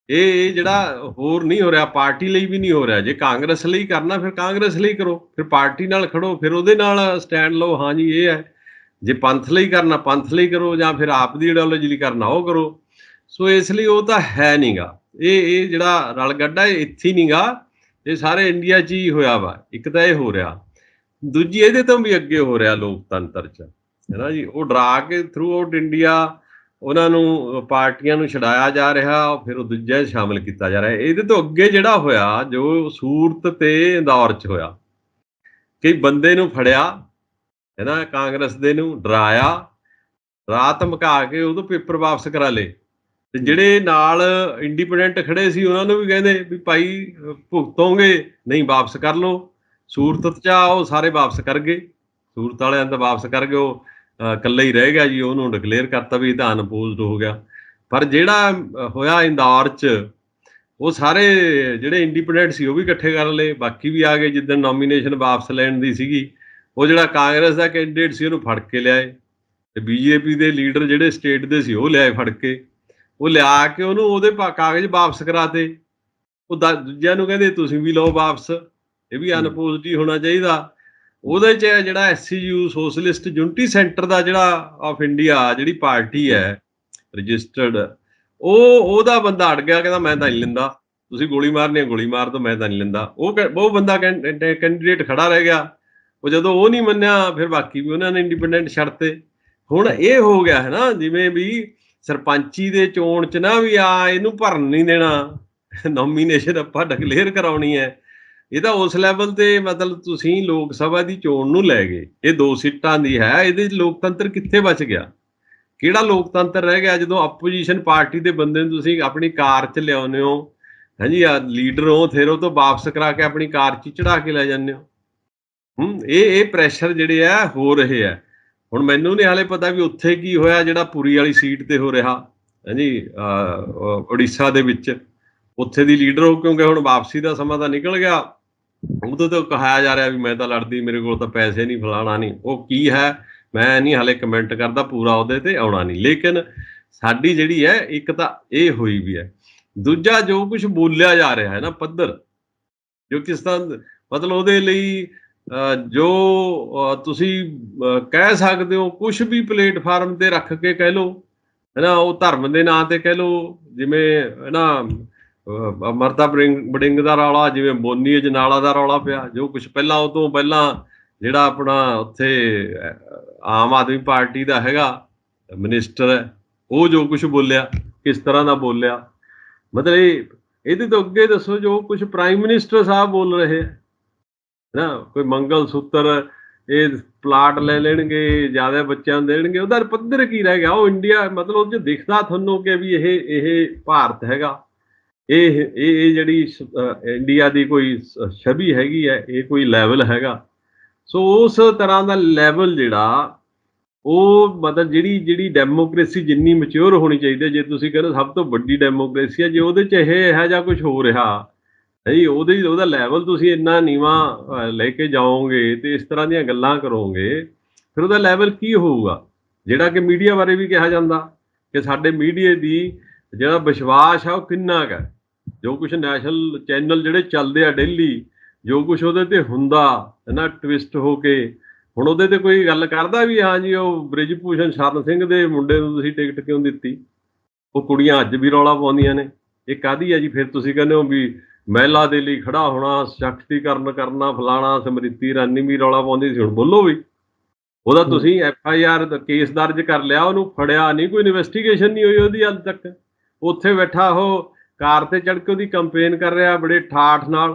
ਇਹ ਇਹ ਜਿਹੜਾ ਹੋਰ ਨਹੀਂ ਹੋ ਰਿਹਾ, ਪਾਰਟੀ ਲਈ ਵੀ ਨਹੀਂ ਹੋ ਰਿਹਾ। ਜੇ ਕਾਂਗਰਸ ਲਈ ਕਰਨਾ, ਫਿਰ ਕਾਂਗਰਸ ਲਈ ਕਰੋ। ਫਿਰ ਪਾਰਟੀ ਨਾਲ ਖੜੋ, ਫਿਰ ਉਹਦੇ ਨਾਲ ਸਟੈਂਡ ਲਓ। ਹਾਂ ਜੀ, ਇਹ ਹੈ। ਜੇ ਪੰਥ ਲਈ ਕਰਨਾ, ਪੰਥ ਲਈ ਕਰੋ, ਜਾਂ ਫਿਰ ਆਪ ਦੀ ਆਈਡੀਓਲੋਜੀ ਲਈ ਕਰਨਾ, ਉਹ ਕਰੋ। ਸੋ ਇਸ ਲਈ ਉਹ ਤਾਂ ਹੈ ਨਹੀਂਗਾ। ਇਹ ਇਹ ਜਿਹੜਾ ਰਲ ਗੱਡਾ, ਇਹ ਇੱਥੇ ਨਹੀਂਗਾ। ਇਹ ਸਾਰੇ ਇੰਡੀਆ 'ਚ ਹੀ ਹੋਇਆ ਵਾ। ਇੱਕ ਤਾਂ ਇਹ ਹੋ ਰਿਹਾ। ਦੂਜੀ, ਇਹਦੇ ਤੋਂ ਵੀ ਅੱਗੇ ਹੋ ਰਿਹਾ ਲੋਕਤੰਤਰ 'ਚ। ਹੈ ਨਾ ਜੀ? ਉਹ ਡਰਾ ਕੇ ਥਰੂ ਆਊਟ ਇੰਡੀਆ ਉਹਨਾਂ ਨੂੰ ਪਾਰਟੀਆਂ ਨੂੰ ਛਡਾਇਆ ਜਾ ਰਿਹਾ, ਫਿਰ ਉਹ ਦੂਜੇ 'ਚ ਸ਼ਾਮਲ ਕੀਤਾ ਜਾ ਰਿਹਾ। ਇਹਦੇ ਤੋਂ ਅੱਗੇ ਜਿਹੜਾ ਹੋਇਆ, ਜੋ ਸੂਰਤ ਤੇ ਇੰਦੌਰ 'ਚ ਹੋਇਆ ਕਈ ਬੰਦੇ ਨੂੰ ਫੜਿਆ, ਹੈ ਨਾ, ਕਾਂਗਰਸ ਦੇ ਨੂੰ ਡਰਾਇਆ, ਰਾਤ ਧਮਕਾ ਕੇ ਉਦੋਂ ਪੇਪਰ ਵਾਪਸ ਕਰਾ ਲਏ। ਤੇ ਜਿਹੜੇ ਨਾਲ ਇੰਡੀਪੈਂਡੈਂਟ ਖੜੇ ਸੀ, ਉਹਨਾਂ ਨੂੰ ਵੀ ਕਹਿੰਦੇ ਵੀ ਭਾਈ, ਭੁਗਤੋਗੇ, ਨਹੀਂ ਵਾਪਸ ਕਰ ਲਓ। ਸੂਰਤ 'ਚ ਆ, ਉਹ ਸਾਰੇ ਵਾਪਸ ਕਰ ਗਏ। ਸੂਰਤ ਵਾਲਿਆਂ ਦਾ ਵਾਪਸ ਕਰ ਗਏ ਉਹ। ਇਕੱਲਾ ਹੀ ਰਹਿ ਗਿਆ ਜੀ ਉਹਨੂੰ ਡਿਕਲੇਅਰ ਕਰਤਾ ਵੀ ਤਾਂ ਅਨਪੋਜ਼ਡ ਹੋ ਗਿਆ। ਪਰ ਜਿਹੜਾ ਹੋਇਆ ਇੰਦੌਰ 'ਚ ਉਹ ਸਾਰੇ ਜਿਹੜੇ ਇੰਡੀਪੈਂਡੈਂਟ ਸੀ ਉਹ ਵੀ ਇਕੱਠੇ ਕਰ ਲਏ। ਬਾਕੀ ਵੀ ਆ ਗਏ ਜਿੱਦਣ ਨੋਮੀਨੇਸ਼ਨ ਵਾਪਸ ਲੈਣ ਦੀ ਸੀਗੀ ਉਹ ਜਿਹੜਾ ਕਾਂਗਰਸ ਦਾ ਕੈਂਡੀਡੇਟ ਸੀ ਉਹਨੂੰ ਫੜ ਕੇ ਲਿਆਏ। ਤੇ ਬੀਜੇਪੀ ਦੇ ਲੀਡਰ ਜਿਹੜੇ ਸਟੇਟ ਦੇ ਸੀ ਉਹ ਲਿਆਏ ਫੜ ਕੇ। ਉਹ ਲਿਆ ਕੇ ਉਹਨੂੰ ਉਹਦੇ ਪਾ- ਕਾਗਜ਼ ਵਾਪਸ ਕਰਾਤੇ। ਉਹ ਦੂਜਿਆਂ ਨੂੰ ਕਹਿੰਦੇ ਤੁਸੀਂ ਵੀ ਲਓ ਵਾਪਸ। ਇਹ ਵੀ। ਅਨਪੋਜ਼ਡ ਹੀ ਹੋਣਾ ਚਾਹੀਦਾ। ਉਹਦੇ ਚ ਜਿਹੜਾ ਐਸਸੀਯੂ ਸੋਸ਼ਲਿਸਟ ਯੂਨਿਟੀ ਸੈਂਟਰ ਦਾ ਜਿਹੜਾ ਆਫ ਇੰਡੀਆ ਜਿਹੜੀ ਪਾਰਟੀ ਹੈ ਰਜਿਸਟਰਡ ਉਹ, ਉਹਦਾ ਬੰਦਾ ਅੜ ਗਿਆ, ਕਹਿੰਦਾ ਮੈਂ ਤਾਂ ਨਹੀਂ ਲੈਂਦਾ। ਤੁਸੀਂ ਗੋਲੀ ਮਾਰਨੀ ਹੈ, ਗੋਲੀ ਮਾਰ ਦੋ, ਮੈਂ ਤਾਂ ਨਹੀਂ ਲੈਂਦਾ। ਉਹ ਕਹਿ- ਉਹ ਬੰਦਾ ਕੈਂਡੀਡੇਟ ਖੜਾ ਰਹਿ ਗਿਆ। ਉਹ ਜਦੋਂ ਉਹ ਨਹੀਂ ਮੰਨਿਆ, ਫਿਰ ਬਾਕੀ ਵੀ ਉਹਨਾਂ ਨੇ ਇੰਡੀਪੈਂਡੈਂਟ ਛੱਡਤੇ ਹੁਣ ਇਹ ਹੋ ਗਿਆ ਹੈ ਨਾ, ਜਿਵੇਂ ਵੀ ਸਰਪੰਚੀ ਦੇ ਚੋਣ ਚ ਨਾ ਵੀ ਆ, ਇਹਨੂੰ ਭਰਨ ਨਹੀਂ ਦੇਣਾ। ਨੋਮੀਨੇਸ਼ਨ ਆਪਾਂ ਡਿਕਲੇਅਰ ਕਰਾਉਣੀ ਹੈ। ਇਹ ਤਾਂ ਉਸ ਲੈਵਲ ਤੇ ਮਤਲਬ ਤੁਸੀਂ ਲੋਕ ਸਭਾ ਦੀ ਚੋਣ ਨੂੰ ਲੈ ਗਏ। ਇਹ ਦੋ ਸੀਟਾਂ ਦੀ ਹੈ ਇਹਦੇ 'ਚ ਲੋਕਤੰਤਰ ਕਿੱਥੇ ਬਚ ਗਿਆ? ਕਿਹੜਾ ਲੋਕਤੰਤਰ ਰਹਿ ਗਿਆ? ਜਦੋਂ ਆਪੋਜੀਸ਼ਨ ਪਾਰਟੀ ਦੇ ਬੰਦੇ ਨੂੰ ਤੁਸੀਂ ਆਪਣੀ ਕਾਰ 'ਚ ਲਿਆਉਂਦੇ ਹੋ ਹਾਂਜੀ ਆ ਲੀਡਰ ਹੋ ਫਿਰ ਉਹ ਤੋਂ ਵਾਪਸ ਕਰਾ ਕੇ ਆਪਣੀ ਕਾਰ 'ਚ ਚੜਾ ਕੇ ਲੈ ਜਾਂਦੇ ਹੋ। ਹੂੰ ਇਹ ਇਹ ਪ੍ਰੈਸ਼ਰ ਜਿਹੜੇ ਆ ਹੋ ਰਹੇ ਆ। ਹੁਣ ਮੈਨੂੰ ਨਹੀਂ ਹਾਲੇ ਪਤਾ ਵੀ ਉੱਥੇ ਕੀ ਹੋਇਆ ਜਿਹੜਾ ਪੁਰੀ ਵਾਲੀ ਸੀਟ ਤੇ ਹੋ ਰਿਹਾ ਹਾਂਜੀ ਅਹ, ਉੜੀਸਾ ਦੇ ਵਿੱਚ। ਉੱਥੇ ਦੀ ਲੀਡਰ ਹੋ ਕਿਉਂਕਿ ਹੁਣ ਵਾਪਸੀ ਦਾ ਸਮਾਂ ਤਾਂ ਨਿਕਲ ਗਿਆ। ਉਦੋਂ ਤੋਂ ਕਹਾਇਆ ਜਾ ਰਿਹਾ ਵੀ ਮੈਂ ਤਾਂ ਲੜਦੀ ਮੇਰੇ ਕੋਲ ਤਾਂ ਪੈਸੇ ਨਹੀਂ ਫਲਾਣਾ ਨਹੀਂ। ਉਹ ਕੀ ਹੈ? ਮੈਂ ਨਹੀਂ ਹਾਲੇ ਕਮੈਂਟ ਕਰਦਾ ਪੂਰਾ ਉਹਦੇ ਤੇ ਆਉਣਾ ਨਹੀਂ। ਲੇਕਿਨ ਸਾਡੀ ਜਿਹੜੀ ਹੈ ਇੱਕ ਤਾਂ ਇਹ ਹੋਈ ਵੀ ਹੈ। ਦੂਜਾ ਜੋ ਕੁਝ ਬੋਲਿਆ ਜਾ ਰਿਹਾ ਹੈ ਨਾ ਪੱਧਰ ਜੋ ਕਿਸ ਤਰ੍ਹਾਂ ਮਤਲਬ ਉਹਦੇ ਲਈ ਅਹ, ਜੋ ਤੁਸੀਂ ਕਹਿ ਸਕਦੇ ਹੋ ਕੁਝ ਵੀ ਪਲੇਟਫਾਰਮ ਤੇ ਰੱਖ ਕੇ ਕਹਿ ਲਓ ਹੈ ਉਹ ਧਰਮ ਦੇ ਨਾਂ ਤੇ ਕਹਿ ਲਓ ਜਿਵੇਂ ਹੈ ਅਮਰਤਾ ਬੜਿੰਗ ਬੜਿੰਗ ਦਾ ਰੌਲਾ, ਜਿਵੇਂ ਬੋਨੀ ਅਜਨਾਲਾ ਦਾ ਰੌਲਾ ਪਿਆ, ਜੋ ਕੁਝ ਪਹਿਲਾਂ ਉਹ ਤੋਂ ਪਹਿਲਾਂ ਜਿਹੜਾ ਆਪਣਾ ਉੱਥੇ ਆਮ ਆਦਮੀ ਪਾਰਟੀ ਦਾ ਹੈਗਾ, ਮਿਨਿਸਟਰ ਹੈ, ਉਹ ਜੋ ਕੁਝ ਬੋਲਿਆ, ਕਿਸ ਤਰ੍ਹਾਂ ਦਾ ਬੋਲਿਆ। ਮਤਲਬ ਇਹ, ਇਹਦੇ ਤੋਂ ਅੱਗੇ ਦੱਸੋ ਜੋ ਕੁਝ ਪ੍ਰਾਈਮ ਮਿਨਿਸਟਰ ਸਾਹਿਬ ਬੋਲ ਰਹੇ ਹੈ। ਨਾ, ਕੋਈ ਮੰਗਲ ਸੂਤਰ, ਇਹ ਪਲਾਟ ਲੈ ਲੈਣਗੇ, ਜ਼ਿਆਦਾ ਬੱਚਿਆਂ ਨੂੰ ਦੇਣਗੇ, ਉਹਦਾ ਪੱਧਰ ਕੀ ਰਹਿ ਗਿਆ? ਉਹ ਇੰਡੀਆ, ਮਤਲਬ ਉਹ 'ਚ ਦਿਖਦਾ ਤੁਹਾਨੂੰ ਕਿ ਵੀ ਇਹ ਇਹ ਭਾਰਤ ਹੈਗਾ। ਇਹ ਇਹ ਇਹ ਜਿਹੜੀ ਸ- ਇੰਡੀਆ ਦੀ ਕੋਈ ਸ- ਛਵੀ ਹੈਗੀ ਹੈ, ਇਹ ਕੋਈ ਲੈਵਲ ਹੈਗਾ। ਸੋ ਉਸ ਤਰ੍ਹਾਂ ਦਾ ਲੈਵਲ ਜਿਹੜਾ, ਉਹ ਮਤਲਬ ਜਿਹੜੀ ਜਿਹੜੀ ਡੈਮੋਕ੍ਰੇਸੀ ਜਿੰਨੀ ਮੈਚੁਰ ਹੋਣੀ ਚਾਹੀਦੀ ਹੈ, ਜੇ ਤੁਸੀਂ ਕਹਿੰਦੇ ਸਭ ਤੋਂ ਵੱਡੀ ਡੈਮੋਕ੍ਰੇਸੀ ਹੈ, ਜੇ ਉਹਦੇ ਚ ਇਹ ਹੈ ਜਾਂ ਕੁਝ ਹੋ ਰਿਹਾ ਹੈ ਜੀ ਉਹਦੇ, ਉਹਦਾ ਲੈਵਲ ਤੁਸੀਂ ਇੰਨਾ ਨੀਵਾ ਲੈ ਕੇ ਜਾਓਗੇ ਤੇ ਇਸ ਤਰ੍ਹਾਂ ਦੀਆਂ ਗੱਲਾਂ ਕਰੋਗੇ, ਫਿਰ ਉਹਦਾ ਲੈਵਲ ਕੀ ਹੋਊਗਾ? ਜਿਹੜਾ ਕਿ ਮੀਡੀਆ ਬਾਰੇ ਵੀ ਕਿਹਾ ਜਾਂਦਾ, ਕਿ ਸਾਡੇ ਮੀਡੀਆ ਦੀ ਜਿਹੜਾ ਵਿਸ਼ਵਾਸ ਆ ਉਹ ਕਿੰਨਾ ਕੁ ਹੈ? ਜੋ ਕੁਝ ਨੈਸ਼ਨਲ ਚੈਨਲ ਜਿਹੜੇ ਚੱਲਦੇ ਆ ਡੇਲੀ ਜੋ ਕੁਝ ਉਹਦੇ ਤੇ ਹੁੰਦਾ ਨਾ ਟਵਿਸਟ ਹੋ ਕੇ ਹੁਣ ਉਹਦੇ ਤੇ ਕੋਈ ਗੱਲ ਕਰਦਾ ਵੀ ਹਾਂ ਜੀ ਉਹ ਬ੍ਰਿਜ ਭੂਸ਼ਣ ਸ਼ਰਨ ਸਿੰਘ ਦੇ ਮੁੰਡੇ ਨੂੰ ਤੁਸੀਂ ਟਿਕਟ ਕਿਉਂ ਦਿੱਤੀ? ਉਹ ਕੁੜੀਆਂ ਅੱਜ ਵੀ ਰੌਲਾ ਪਾਉਂਦੀਆਂ ਨੇ। ਇਹ ਕਾਦੀ ਹੈ ਜੀ? ਫਿਰ ਤੁਸੀਂ ਕਹਿੰਦੇ ਹੋ ਵੀ ਮਹਿਲਾ ਦੇ ਲਈ ਖੜਾ ਹੋਣਾ ਸ਼ਕਤੀਕਰਨ ਕਰਨਾ ਫਲਾਣਾ ਸਮ੍ਰਿਤੀ ਇਰਾਨੀ ਵੀ ਰੌਲਾ ਪਾਉਂਦੀ ਸੀ ਹੁਣ ਬੋਲੋ ਵੀ। ਉਹਦਾ ਤੁਸੀਂ ਐਫ ਆਈ ਆਰ ਕੇਸ ਦਰਜ ਕਰ ਲਿਆ ਉਹਨੂੰ ਫੜਿਆ ਨਹੀਂ ਕੋਈ ਇਨਵੈਸਟੀਗੇਸ਼ਨ ਨਹੀਂ ਹੋਈ ਉਹਦੀ ਹਾਲ ਤੱਕ। ਉੱਥੇ ਬੈਠਾ ਉਹ ਕਾਰ ਤੇ ਚੜ ਕੇ ਉਹਦੀ ਕੰਪੇਨ ਕਰ ਰਿਹਾ ਬੜੇ ਠਾਠ ਨਾਲ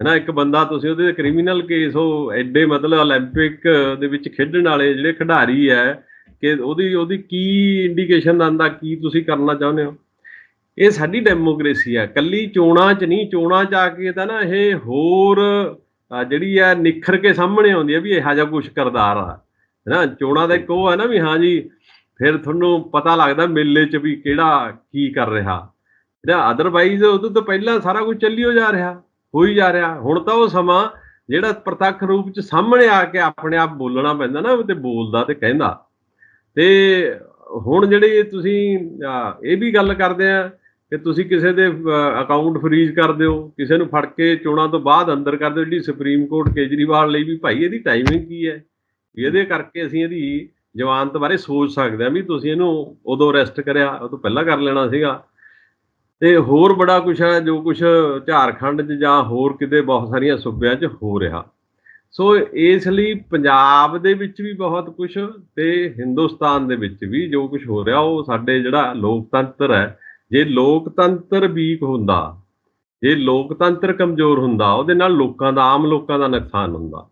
ਹੈਨਾ ਇੱਕ ਬੰਦਾ ਤੁਸੀਂ ਉਹਦੇ ਕ੍ਰਿਮੀਨਲ ਕੇਸ ਉਹ ਐਡੇ ਮਤਲਬ 올림픽 ਦੇ ਵਿੱਚ ਖੇਡਣ ਵਾਲੇ ਜਿਹੜੇ ਖਿਡਾਰੀ ਹੈ ਕਿ ਉਹਦੀ ਉਹਦੀ ਕੀ ਇੰਡੀਕੇਸ਼ਨ ਆਂਦਾ ਕੀ ਤੁਸੀਂ ਕਰਨਾ ਚਾਹੁੰਦੇ ਹੋ ਇਹ ਸਾਡੀ ਡੈਮੋਕ੍ਰੇਸੀ ਹੈ ਕੱਲੀ ਚੋਣਾਂ 'ਚ ਨਹੀਂ ਚੋਣਾਂ 'ਚ ਆ ਕੇ ਤਾਂ ਨਾ ਇਹ ਹੋਰ ਅਹ, ਜਿਹੜੀ ਹੈ ਨਿਖਰ ਕੇ ਸਾਹਮਣੇ ਆਉਂਦੀ ਹੈ ਵੀ ਇਹੋ ਜਿਹਾ ਕੁਝ ਕਰਦਾਰ ਆ ਹੈਨਾ ਚੋਣਾਂ ਦਾ ਇੱਕ ਉਹ ਹੈ ਨਾ ਵੀ ਹਾਂ ਜੀ ਫਿਰ ਤੁਹਾਨੂੰ ਪਤਾ ਲੱਗਦਾ ਮੇਲੇ 'ਚ ਵੀ ਕਿਹੜਾ ਕੀ ਕਰ ਰਿਹਾ ਜਿਹੜਾ ਅਦਰਵਾਈਜ਼ ਉਦੋਂ ਤੋਂ ਪਹਿਲਾਂ ਸਾਰਾ ਕੁਝ ਚੱਲੀ ਹੋ ਜਾ ਰਿਹਾ, ਹੋਈ ਜਾ ਰਿਹਾ। ਹੁਣ ਤਾਂ ਉਹ ਸਮਾਂ ਜਿਹੜਾ ਪ੍ਰਤੱਖ ਰੂਪ 'ਚ ਸਾਹਮਣੇ ਆ ਕੇ ਆਪਣੇ ਆਪ ਬੋਲਣਾ ਪੈਂਦਾ ਨਾ, ਤੇ ਬੋਲਦਾ ਤੇ ਕਹਿੰਦਾ। ਤੇ ਹੁਣ ਜਿਹੜੇ ਤੁਸੀਂ ਇਹ ਵੀ ਗੱਲ ਕਰਦੇ ਆ ਕਿ ਤੁਸੀਂ ਕਿਸੇ ਦੇ ਅਕਾਊਂਟ ਫਰੀਜ਼ ਕਰ ਦਿਓ, ਕਿਸੇ ਨੂੰ ਫੜ ਕੇ ਚੋਣਾਂ ਤੋਂ ਬਾਅਦ ਅੰਦਰ ਕਰ ਦਿਓ। ਜਿਹੜੀ ਸੁਪਰੀਮ ਕੋਰਟ ਕੇਜਰੀਵਾਲ ਲਈ ਵੀ ਭਾਈ, ਇਹਦੀ ਟਾਈਮਿੰਗ ਕੀ ਹੈ? ਇਹਦੇ ਕਰਕੇ ਅਸੀਂ ਇਹਦੀ ਜਵਾਨਤ ਬਾਰੇ ਸੋਚ ਸਕਦੇ ਹਾਂ ਵੀ ਤੁਸੀਂ ਇਹਨੂੰ ਉਦੋਂ ਅਰੈਸਟ ਕਰਿਆ, ਉਹ ਤੋਂ ਪਹਿਲਾਂ ਕਰ ਲੈਣਾ ਸੀਗਾ। ਤੇ ਹੋਰ ਬੜਾ ਕੁਝ ਹੈ, ਜੋ ਕੁਝ ਝਾਰਖੰਡ 'ਚ ਜਾਂ ਹੋਰ ਕਿਤੇ ਬਹੁਤ ਸਾਰੀਆਂ ਸੂਬਿਆਂ 'ਚ ਹੋ ਰਿਹਾ। ਸੋ ਇਸ ਲਈ ਪੰਜਾਬ ਦੇ ਵਿੱਚ ਵੀ ਬਹੁਤ ਕੁਝ ਤੇ ਹਿੰਦੁਸਤਾਨ ਦੇ ਵਿੱਚ ਵੀ ਜੋ ਕੁਝ ਹੋ ਰਿਹਾ, ਉਹ ਸਾਡੇ ਜਿਹੜਾ ਲੋਕਤੰਤਰ ਹੈ, ਜੇ ਲੋਕਤੰਤਰ ਵੀਕ ਹੁੰਦਾ, ਜੇ ਲੋਕਤੰਤਰ ਕਮਜ਼ੋਰ ਹੁੰਦਾ, ਉਹਦੇ ਨਾਲ ਲੋਕਾਂ ਦਾ, ਆਮ ਲੋਕਾਂ ਦਾ ਨੁਕਸਾਨ ਹੁੰਦਾ।